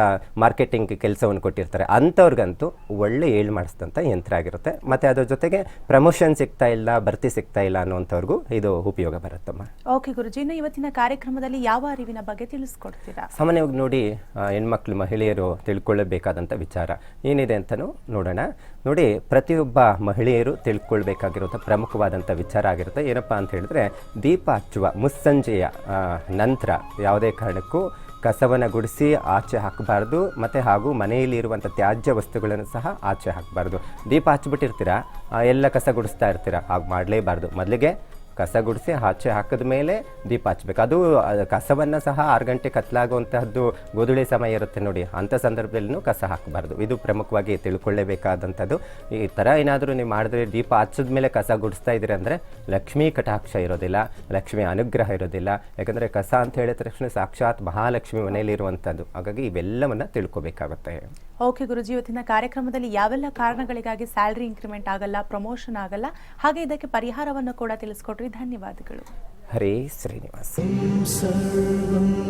ಮಾರ್ಕೆಟಿಂಗ್ ಕೆಲಸವನ್ನು ಕೊಟ್ಟಿರ್ತಾರೆ. ಅಂಥವ್ರಿಗಂತೂ ಒಳ್ಳೆ ಏಳು ಮಾಡಿಸಿದಂಥ ಯಂತ್ರ ಆಗಿರುತ್ತೆ. ಮತ್ತು ಅದ್ರ ಜೊತೆಗೆ ಪ್ರಮೋಷನ್ ಸಿಗ್ತಾ ಇಲ್ಲ ಭರ್ತಿ ಸಿಗ್ತಾ ಇಲ್ಲ ಅನ್ನೋಂಥವ್ರಿಗೂ ಇದು ಉಪಯೋಗ ಬರುತ್ತಮ್ಮ ಓಕೆ ಗುರುಜಿ. ಇನ್ನು ಇವತ್ತಿನ ಕಾರ್ಯಕ್ರಮದಲ್ಲಿ ಯಾವ ಅರಿವಿನ ಬಗ್ಗೆ ತಿಳಿಸ್ಕೊಡ್ತೀರಾ? ಸಾಮಾನ್ಯವಾಗಿ ನೋಡಿ ಹೆಣ್ಮಕ್ಳು ಮಹಿಳೆಯರು ತಿಳ್ಕೊಳ್ಳಬೇಕಾದಂಥ ವಿಚಾರ ಏನಿದೆ ಅಂತಲೂ ನೋಡೋಣ. ನೋಡಿ, ಪ್ರತಿಯೊಬ್ಬ ಮಹಿಳೆಯರು ತಿಳ್ಕೊಳ್ಬೇಕಾಗಿರುವಂಥ ಪ್ರಮುಖವಾದಂಥ ವಿಚಾರ ಆಗಿರುತ್ತೆ. ಏನಪ್ಪ ಅಂತ ಹೇಳಿದ್ರೆ ದೀಪ ಹಚ್ಚುವ ಮುಸ್ಸಂಜೆಯ ನಂತರ ಯಾವುದೇ ಕಾರಣಕ್ಕೂ ಕಸವನ್ನು ಗುಡಿಸಿ ಆಚೆ ಹಾಕಬಾರ್ದು, ಮತ್ತು ಹಾಗೂ ಮನೆಯಲ್ಲಿ ಇರುವಂಥ ತ್ಯಾಜ್ಯ ವಸ್ತುಗಳನ್ನು ಸಹ ಆಚೆ ಹಾಕಬಾರ್ದು. ದೀಪ ಹಚ್ಚಿಬಿಟ್ಟಿರ್ತೀರ? ಎಲ್ಲ ಕಸ ಗುಡಿಸ್ತಾ ಇರ್ತೀರ? ಹಾಗೆ ಮಾಡಲೇಬಾರ್ದು. ಮೊದಲಿಗೆ ಕಸ ಗುಡಿಸಿ ಆಚೆ ಹಾಕಿದ ಮೇಲೆ ದೀಪ ಹಚ್ಬೇಕು ಅದು ಕಸವನ್ನು ಸಹ ಆರು ಗಂಟೆ ಕತ್ಲಾಗುವಂತಹದ್ದು ಗೋಧುಳಿ ಸಮಯ ಇರುತ್ತೆ ನೋಡಿ. ಅಂಥ ಸಂದರ್ಭದಲ್ಲೂ ಕಸ ಹಾಕಬಾರ್ದು. ಇದು ಪ್ರಮುಖವಾಗಿ ತಿಳ್ಕೊಳ್ಳೇಬೇಕಾದಂಥದ್ದು. ಈ ಥರ ಏನಾದರೂ ನೀವು ಮಾಡಿದ್ರೆ ದೀಪ ಹಚ್ಚಿದ ಮೇಲೆ ಕಸ ಗುಡಿಸ್ತಾ ಇದ್ದೀರಿ ಅಂದರೆ ಲಕ್ಷ್ಮೀ ಕಟಾಕ್ಷ ಇರೋದಿಲ್ಲ, ಲಕ್ಷ್ಮಿ ಅನುಗ್ರಹ ಇರೋದಿಲ್ಲ. ಯಾಕಂದರೆ ಕಸ ಅಂತ ಹೇಳಿದ ತಕ್ಷಣ ಸಾಕ್ಷಾತ್ ಮಹಾಲಕ್ಷ್ಮಿ ಮನೆಯಲ್ಲಿ ಇರುವಂಥದ್ದು. ಹಾಗಾಗಿ ಇವೆಲ್ಲವನ್ನು ತಿಳ್ಕೊಬೇಕಾಗುತ್ತೆ. ಓಕೆ ಗುರುಜಿ, ಇವತ್ತಿನ ಕಾರ್ಯಕ್ರಮದಲ್ಲಿ ಯಾವೆಲ್ಲ ಕಾರಣಗಳಿಗಾಗಿ ಸ್ಯಾಲ್ರಿ ಇನ್ಕ್ರಿಮೆಂಟ್ ಆಗಲ್ಲ, ಪ್ರಮೋಷನ್ ಆಗಲ್ಲ, ಹಾಗೆ ಇದಕ್ಕೆ ಪರಿಹಾರವನ್ನು ಕೂಡ ತಿಳಿಸ್ಕೊಟ್ರಿ. ಧನ್ಯವಾದಗಳು. ಹರೇ ಶ್ರೀನಿವಾಸ. ಸರ್ವಂ